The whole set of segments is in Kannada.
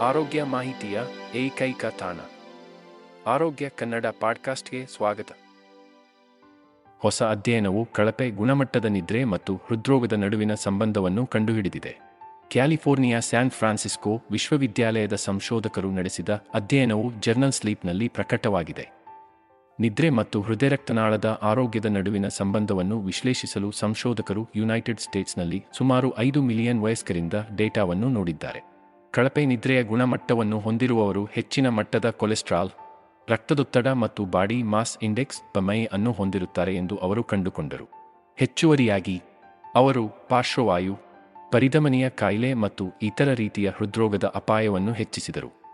ಆರೋಗ್ಯ ಮಾಹಿತಿಯ ಏಕೈಕ ತಾಣ. ಆರೋಗ್ಯ ಕನ್ನಡ ಪಾಡ್ಕಾಸ್ಟ್ಗೆ ಸ್ವಾಗತ. ಹೊಸ ಅಧ್ಯಯನವು ಕಳಪೆ ಗುಣಮಟ್ಟದ ನಿದ್ರೆ ಮತ್ತು ಹೃದ್ರೋಗದ ನಡುವಿನ ಸಂಬಂಧವನ್ನು ಕಂಡುಹಿಡಿದಿದೆ. ಕ್ಯಾಲಿಫೋರ್ನಿಯಾ, ಸ್ಯಾನ್ ಫ್ರಾನ್ಸಿಸ್ಕೋ ವಿಶ್ವವಿದ್ಯಾಲಯದ ಸಂಶೋಧಕರು ನಡೆಸಿದ ಅಧ್ಯಯನವು ಜರ್ನಲ್ ಸ್ಲೀಪ್ನಲ್ಲಿ ಪ್ರಕಟವಾಗಿದೆ. ನಿದ್ರೆ ಮತ್ತು ಹೃದಯರಕ್ತನಾಳದ ಆರೋಗ್ಯದ ನಡುವಿನ ಸಂಬಂಧವನ್ನು ವಿಶ್ಲೇಷಿಸಲು ಸಂಶೋಧಕರು ಯುನೈಟೆಡ್ ಸ್ಟೇಟ್ಸ್ನಲ್ಲಿ ಸುಮಾರು ಐದು ಮಿಲಿಯನ್ ವಯಸ್ಕರಿಂದ ಡೇಟಾವನ್ನು ನೋಡಿದ್ದಾರೆ. ಕಳಪೆ ನಿದ್ರೆಯ ಗುಣಮಟ್ಟವನ್ನು ಹೊಂದಿರುವವರು ಹೆಚ್ಚಿನ ಮಟ್ಟದ ಕೊಲೆಸ್ಟ್ರಾಲ್, ರಕ್ತದೊತ್ತಡ ಮತ್ತು ಬಾಡಿ ಮಾಸ್ ಇಂಡೆಕ್ಸ್ ಬಮೈ ಅನ್ನು ಹೊಂದಿರುತ್ತಾರೆ ಎಂದು ಅವರು ಕಂಡುಕೊಂಡರು. ಹೆಚ್ಚುವರಿಯಾಗಿ, ಅವರು ಪಾರ್ಶ್ವವಾಯು, ಪರಿಧಮನಿಯ ಕಾಯಿಲೆ ಮತ್ತು ಇತರ ರೀತಿಯ ಹೃದ್ರೋಗದ ಅಪಾಯವನ್ನು ಹೆಚ್ಚಿಸಿದರು.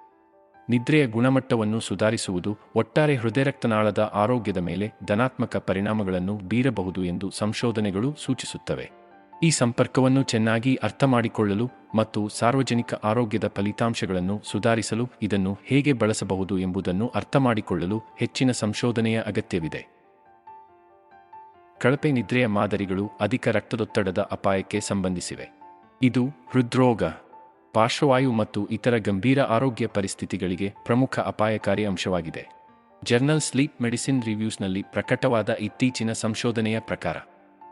ನಿದ್ರೆಯ ಗುಣಮಟ್ಟವನ್ನು ಸುಧಾರಿಸುವುದು ಒಟ್ಟಾರೆ ಹೃದಯರಕ್ತನಾಳದ ಆರೋಗ್ಯದ ಮೇಲೆ ಧನಾತ್ಮಕ ಪರಿಣಾಮಗಳನ್ನು ಬೀರಬಹುದು ಎಂದು ಸಂಶೋಧನೆಗಳು ಸೂಚಿಸುತ್ತವೆ. ಈ ಸಂಪರ್ಕವನ್ನು ಚೆನ್ನಾಗಿ ಅರ್ಥಮಾಡಿಕೊಳ್ಳಲು ಮತ್ತು ಸಾರ್ವಜನಿಕ ಆರೋಗ್ಯದ ಫಲಿತಾಂಶಗಳನ್ನು ಸುಧಾರಿಸಲು ಇದನ್ನು ಹೇಗೆ ಬಳಸಬಹುದು ಎಂಬುದನ್ನು ಅರ್ಥಮಾಡಿಕೊಳ್ಳಲು ಹೆಚ್ಚಿನ ಸಂಶೋಧನೆಯ ಅಗತ್ಯವಿದೆ. ಕಳಪೆ ನಿದ್ರೆಯ ಮಾದರಿಗಳು ಅಧಿಕ ರಕ್ತದೊತ್ತಡದ ಅಪಾಯಕ್ಕೆ ಸಂಬಂಧಿಸಿವೆ. ಇದು ಹೃದ್ರೋಗ, ಪಾರ್ಶ್ವವಾಯು ಮತ್ತು ಇತರ ಗಂಭೀರ ಆರೋಗ್ಯ ಪರಿಸ್ಥಿತಿಗಳಿಗೆ ಪ್ರಮುಖ ಅಪಾಯಕಾರಿ ಅಂಶವಾಗಿದೆ. ಜರ್ನಲ್ ಸ್ಲೀಪ್ ಮೆಡಿಸಿನ್ ರಿವ್ಯೂಸ್ನಲ್ಲಿ ಪ್ರಕಟವಾದ ಇತ್ತೀಚಿನ ಸಂಶೋಧನೆಯ ಪ್ರಕಾರ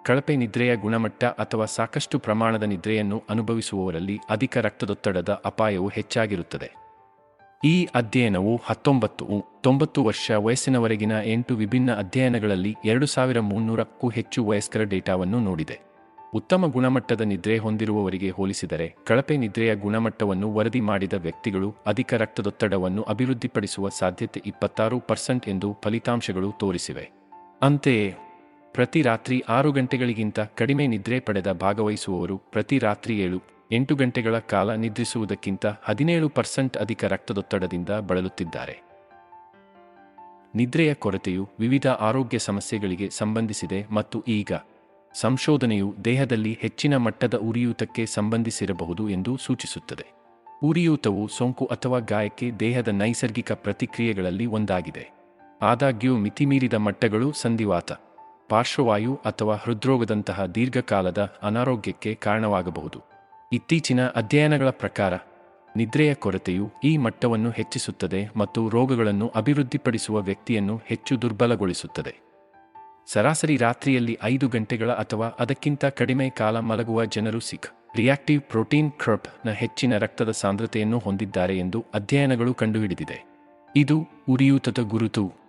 ಕಳಪೆ ನಿದ್ರೆಯ ಗುಣಮಟ್ಟ ಅಥವಾ ಸಾಕಷ್ಟು ಪ್ರಮಾಣದ ನಿದ್ರೆಯನ್ನು ಅನುಭವಿಸುವವರಲ್ಲಿ ಅಧಿಕ ರಕ್ತದೊತ್ತಡದ ಅಪಾಯವು ಹೆಚ್ಚಾಗಿರುತ್ತದೆ. ಈ ಅಧ್ಯಯನವು ಹತ್ತೊಂಬತ್ತು ತೊಂಬತ್ತು ವರ್ಷ ವಯಸ್ಸಿನವರೆಗಿನ ಎಂಟು ವಿಭಿನ್ನ ಅಧ್ಯಯನಗಳಲ್ಲಿ ಎರಡು ಸಾವಿರ ಮುನ್ನೂರಕ್ಕೂ ಹೆಚ್ಚು ವಯಸ್ಕರ ಡೇಟಾವನ್ನು ನೋಡಿದೆ. ಉತ್ತಮ ಗುಣಮಟ್ಟದ ನಿದ್ರೆ ಹೊಂದಿರುವವರಿಗೆ ಹೋಲಿಸಿದರೆ ಕಳಪೆ ನಿದ್ರೆಯ ಗುಣಮಟ್ಟವನ್ನು ವರದಿ ಮಾಡಿದ ವ್ಯಕ್ತಿಗಳು ಅಧಿಕ ರಕ್ತದೊತ್ತಡವನ್ನು ಅಭಿವೃದ್ಧಿಪಡಿಸುವ ಸಾಧ್ಯತೆ ಇಪ್ಪತ್ತಾರು ಪರ್ಸೆಂಟ್ ಎಂದು ಫಲಿತಾಂಶಗಳು ತೋರಿಸಿವೆ. ಅಂತೆಯೇ ಪ್ರತಿ ರಾತ್ರಿ ಆರು ಗಂಟೆಗಳಿಗಿಂತ ಕಡಿಮೆ ನಿದ್ರೆ ಪಡೆದ ಭಾಗವಹಿಸುವವರು ಪ್ರತಿ ರಾತ್ರಿ ಏಳು, ಎಂಟು ಗಂಟೆಗಳ ಕಾಲ ನಿದ್ರಿಸುವುದಕ್ಕಿಂತ ಹದಿನೇಳು ಪರ್ಸೆಂಟ್ ಅಧಿಕ ರಕ್ತದೊತ್ತಡದಿಂದ ಬಳಲುತ್ತಿದ್ದಾರೆ. ನಿದ್ರೆಯ ಕೊರತೆಯು ವಿವಿಧ ಆರೋಗ್ಯ ಸಮಸ್ಯೆಗಳಿಗೆ ಸಂಬಂಧಿಸಿದೆ ಮತ್ತು ಈಗ ಸಂಶೋಧನೆಯು ದೇಹದಲ್ಲಿ ಹೆಚ್ಚಿನ ಮಟ್ಟದ ಉರಿಯೂತಕ್ಕೆ ಸಂಬಂಧಿಸಿರಬಹುದು ಎಂದು ಸೂಚಿಸುತ್ತದೆ. ಉರಿಯೂತವು ಸೋಂಕು ಅಥವಾ ಗಾಯಕ್ಕೆ ದೇಹದ ನೈಸರ್ಗಿಕ ಪ್ರತಿಕ್ರಿಯೆಗಳಲ್ಲಿ ಒಂದಾಗಿದೆ. ಆದಾಗ್ಯೂ ಮಿತಿಮೀರಿದ ಮಟ್ಟಗಳು ಸಂಧಿವಾತ. ಪಾರ್ಶ್ವವಾಯು ಅಥವಾ ಹೃದ್ರೋಗದಂತಹ ದೀರ್ಘಕಾಲದ ಅನಾರೋಗ್ಯಕ್ಕೆ ಕಾರಣವಾಗಬಹುದು. ಇತ್ತೀಚಿನ ಅಧ್ಯಯನಗಳ ಪ್ರಕಾರ, ನಿದ್ರೆಯ ಕೊರತೆಯು ಈ ಮಟ್ಟವನ್ನು ಹೆಚ್ಚಿಸುತ್ತದೆ ಮತ್ತು ರೋಗಗಳನ್ನು ಅಭಿವೃದ್ಧಿಪಡಿಸುವ ವ್ಯಕ್ತಿಯನ್ನು ಹೆಚ್ಚು ದುರ್ಬಲಗೊಳಿಸುತ್ತದೆ. ಸರಾಸರಿ ರಾತ್ರಿಯಲ್ಲಿ ಐದು ಗಂಟೆಗಳ ಅಥವಾ ಅದಕ್ಕಿಂತ ಕಡಿಮೆ ಕಾಲ ಮಲಗುವ ಜನರು ಸಿಖ್ ರಿಯಾಕ್ಟಿವ್ ಪ್ರೋಟೀನ್ ಕ್ರಪ್ನ ಹೆಚ್ಚಿನ ರಕ್ತದ ಸಾಂದ್ರತೆಯನ್ನು ಹೊಂದಿದ್ದಾರೆ ಎಂದು ಅಧ್ಯಯನಗಳು ಕಂಡುಹಿಡಿದಿದೆ. ಇದು ಉರಿಯೂತದ ಗುರುತು.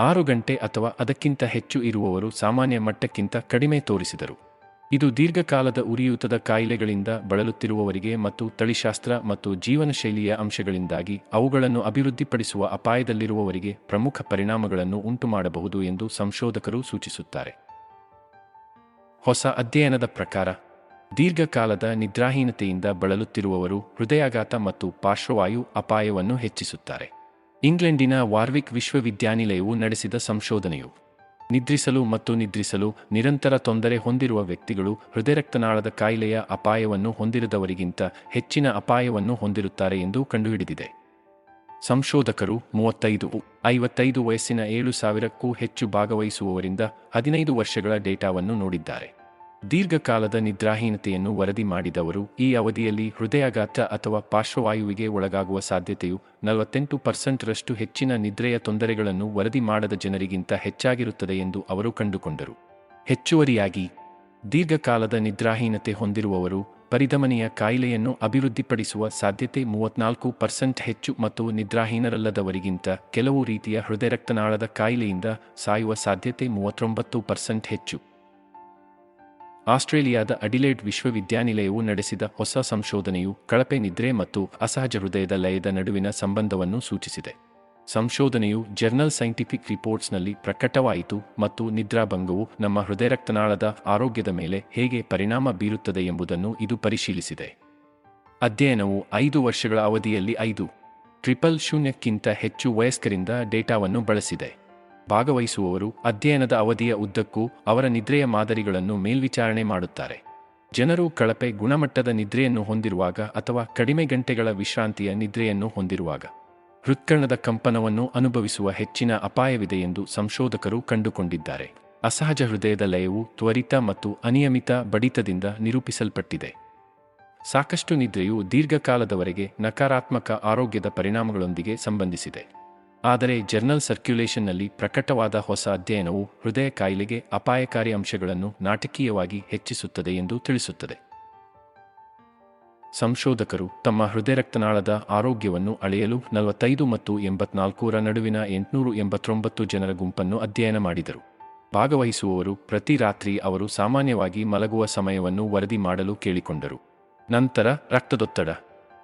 ಆರು ಗಂಟೆ ಅಥವಾ ಅದಕ್ಕಿಂತ ಹೆಚ್ಚು ಇರುವವರು ಸಾಮಾನ್ಯ ಮಟ್ಟಕ್ಕಿಂತ ಕಡಿಮೆ ತೋರಿಸಿದರು. ಇದು ದೀರ್ಘಕಾಲದ ಉರಿಯೂತದ ಕಾಯಿಲೆಗಳಿಂದ ಬಳಲುತ್ತಿರುವವರಿಗೆ ಮತ್ತು ತಳಿಶಾಸ್ತ್ರ ಮತ್ತು ಜೀವನಶೈಲಿಯ ಅಂಶಗಳಿಂದಾಗಿ ಅವುಗಳನ್ನು ಅಭಿವೃದ್ಧಿಪಡಿಸುವ ಅಪಾಯದಲ್ಲಿರುವವರಿಗೆ ಪ್ರಮುಖ ಪರಿಣಾಮಗಳನ್ನು ಉಂಟುಮಾಡಬಹುದು ಎಂದು ಸಂಶೋಧಕರು ಸೂಚಿಸುತ್ತಾರೆ. ಹೊಸ ಅಧ್ಯಯನದ ಪ್ರಕಾರ, ದೀರ್ಘಕಾಲದ ನಿದ್ರಾಹೀನತೆಯಿಂದ ಬಳಲುತ್ತಿರುವವರು ಹೃದಯಾಘಾತ ಮತ್ತು ಪಾರ್ಶ್ವವಾಯು ಅಪಾಯವನ್ನು ಹೆಚ್ಚಿಸುತ್ತಾರೆ. ಇಂಗ್ಲೆಂಡಿನ ವಾರ್ವಿಕ್ ವಿಶ್ವವಿದ್ಯಾನಿಲಯವು ನಡೆಸಿದ ಸಂಶೋಧನೆಯು ನಿದ್ರಿಸಲು ಮತ್ತು ನಿದ್ರಿಸಲು ನಿರಂತರ ತೊಂದರೆ ಹೊಂದಿರುವ ವ್ಯಕ್ತಿಗಳು ಹೃದಯರಕ್ತನಾಳದ ಕಾಯಿಲೆಯ ಅಪಾಯವನ್ನು ಹೊಂದಿರದವರಿಗಿಂತ ಹೆಚ್ಚಿನ ಅಪಾಯವನ್ನು ಹೊಂದಿರುತ್ತಾರೆ ಎಂದು ಕಂಡುಹಿಡಿದಿದೆ. ಸಂಶೋಧಕರು ಮೂವತ್ತೈದು ಐವತ್ತೈದು ವಯಸ್ಸಿನ ಏಳು ಸಾವಿರಕ್ಕೂ ಹೆಚ್ಚು ಭಾಗವಹಿಸುವವರಿಂದ ಹದಿನೈದು ವರ್ಷಗಳ ಡೇಟಾವನ್ನು ನೋಡಿದ್ದಾರೆ. ದೀರ್ಘಕಾಲದ ನಿದ್ರಾಹೀನತೆಯನ್ನು ವರದಿ ಮಾಡಿದವರು ಈ ಅವಧಿಯಲ್ಲಿ ಹೃದಯಾಘಾತ ಅಥವಾ ಪಾರ್ಶ್ವವಾಯುವಿಗೆ ಒಳಗಾಗುವ ಸಾಧ್ಯತೆಯು ನಲವತ್ತೆಂಟು ಪರ್ಸೆಂಟ್ರಷ್ಟು ಹೆಚ್ಚಿನ ನಿದ್ರೆಯ ತೊಂದರೆಗಳನ್ನು ವರದಿ ಮಾಡದ ಜನರಿಗಿಂತ ಹೆಚ್ಚಾಗಿರುತ್ತದೆ ಎಂದು ಅವರು ಕಂಡುಕೊಂಡರು. ಹೆಚ್ಚುವರಿಯಾಗಿ, ದೀರ್ಘಕಾಲದ ನಿದ್ರಾಹೀನತೆ ಹೊಂದಿರುವವರು ಪರಿಧಮನೆಯ ಕಾಯಿಲೆಯನ್ನು ಅಭಿವೃದ್ಧಿಪಡಿಸುವ ಸಾಧ್ಯತೆ ಮೂವತ್ನಾಲ್ಕು ಪರ್ಸೆಂಟ್ ಹೆಚ್ಚು ಮತ್ತು ನಿದ್ರಾಹೀನರಲ್ಲದವರಿಗಿಂತ ಕೆಲವು ರೀತಿಯ ಹೃದಯ ರಕ್ತನಾಳದ ಕಾಯಿಲೆಯಿಂದ ಸಾಯುವ ಸಾಧ್ಯತೆ ಮೂವತ್ತೊಂಬತ್ತು ಪರ್ಸೆಂಟ್ ಹೆಚ್ಚು. ಆಸ್ಟ್ರೇಲಿಯಾದ ಅಡಿಲೇಡ್ ವಿಶ್ವವಿದ್ಯಾನಿಲಯವು ನಡೆಸಿದ ಹೊಸ ಸಂಶೋಧನೆಯು ಕಳಪೆ ನಿದ್ರೆ ಮತ್ತು ಅಸಹಜ ಹೃದಯದ ಲಯದ ನಡುವಿನ ಸಂಬಂಧವನ್ನು ಸೂಚಿಸಿದೆ. ಸಂಶೋಧನೆಯು ಜರ್ನಲ್ ಸೈಂಟಿಫಿಕ್ ರಿಪೋರ್ಟ್ಸ್ನಲ್ಲಿ ಪ್ರಕಟವಾಯಿತು ಮತ್ತು ನಿದ್ರಾಭಂಗವು ನಮ್ಮ ಹೃದಯರಕ್ತನಾಳದ ಆರೋಗ್ಯದ ಮೇಲೆ ಹೇಗೆ ಪರಿಣಾಮ ಬೀರುತ್ತದೆ ಎಂಬುದನ್ನು ಇದು ಪರಿಶೀಲಿಸಿದೆ. ಅಧ್ಯಯನವು ಐದು ವರ್ಷಗಳ ಅವಧಿಯಲ್ಲಿ ಐದು, ಟ್ರಿಪಲ್ ಶೂನ್ಯಕ್ಕಿಂತ ಹೆಚ್ಚು ವಯಸ್ಕರಿಂದ ಡೇಟಾವನ್ನು ಬಳಸಿದೆ. ಭಾಗವಹಿಸುವವರು ಅಧ್ಯಯನದ ಅವಧಿಯ ಉದ್ದಕ್ಕೂ ಅವರ ನಿದ್ರೆಯ ಮಾದರಿಗಳನ್ನು ಮೇಲ್ವಿಚಾರಣೆ ಮಾಡುತ್ತಾರೆ. ಜನರು ಕಳಪೆ ಗುಣಮಟ್ಟದ ನಿದ್ರೆಯನ್ನು ಹೊಂದಿರುವಾಗ ಅಥವಾ ಕಡಿಮೆ ಗಂಟೆಗಳ ವಿಶ್ರಾಂತಿಯ ನಿದ್ರೆಯನ್ನು ಹೊಂದಿರುವಾಗ. ಹೃತ್ಕರ್ಣದ ಕಂಪನವನ್ನು ಅನುಭವಿಸುವ ಹೆಚ್ಚಿನ ಅಪಾಯವಿದೆ ಎಂದು ಸಂಶೋಧಕರು ಕಂಡುಕೊಂಡಿದ್ದಾರೆ. ಅಸಹಜ ಹೃದಯದ ಲಯವು ತ್ವರಿತ ಮತ್ತು ಅನಿಯಮಿತ ಬಡಿತದಿಂದ ನಿರೂಪಿಸಲ್ಪಟ್ಟಿದೆ. ಸಾಕಷ್ಟು ನಿದ್ರೆಯು ದೀರ್ಘಕಾಲದವರೆಗೆ ನಕಾರಾತ್ಮಕ ಆರೋಗ್ಯದ ಪರಿಣಾಮಗಳೊಂದಿಗೆ ಸಂಬಂಧಿಸಿದೆ. ಆದರೆ ಜರ್ನಲ್ ಸರ್ಕ್ಯುಲೇಷನ್ನಲ್ಲಿ ಪ್ರಕಟವಾದ ಹೊಸ ಅಧ್ಯಯನವು ಹೃದಯ ಕಾಯಿಲೆಗೆ ಅಪಾಯಕಾರಿ ಅಂಶಗಳನ್ನು ನಾಟಕೀಯವಾಗಿ ಹೆಚ್ಚಿಸುತ್ತದೆ ಎಂದು ತಿಳಿಸುತ್ತದೆ. ಸಂಶೋಧಕರು ತಮ್ಮ ಹೃದಯ ರಕ್ತನಾಳದ ಆರೋಗ್ಯವನ್ನು ಅಳೆಯಲು ನಲವತ್ತೈದು ಮತ್ತು ಎಂಬತ್ನಾಲ್ಕೂರ ನಡುವಿನ ಎಂಟುನೂರು ಎಂಬತ್ತೊಂಬತ್ತು ಜನರ ಗುಂಪನ್ನು ಅಧ್ಯಯನ ಮಾಡಿದರು. ಭಾಗವಹಿಸುವವರು ಪ್ರತಿ ರಾತ್ರಿ ಅವರು ಸಾಮಾನ್ಯವಾಗಿ ಮಲಗುವ ಸಮಯವನ್ನು ವರದಿ ಮಾಡಲು ಕೇಳಿಕೊಂಡರು. ನಂತರ ರಕ್ತದೊತ್ತಡ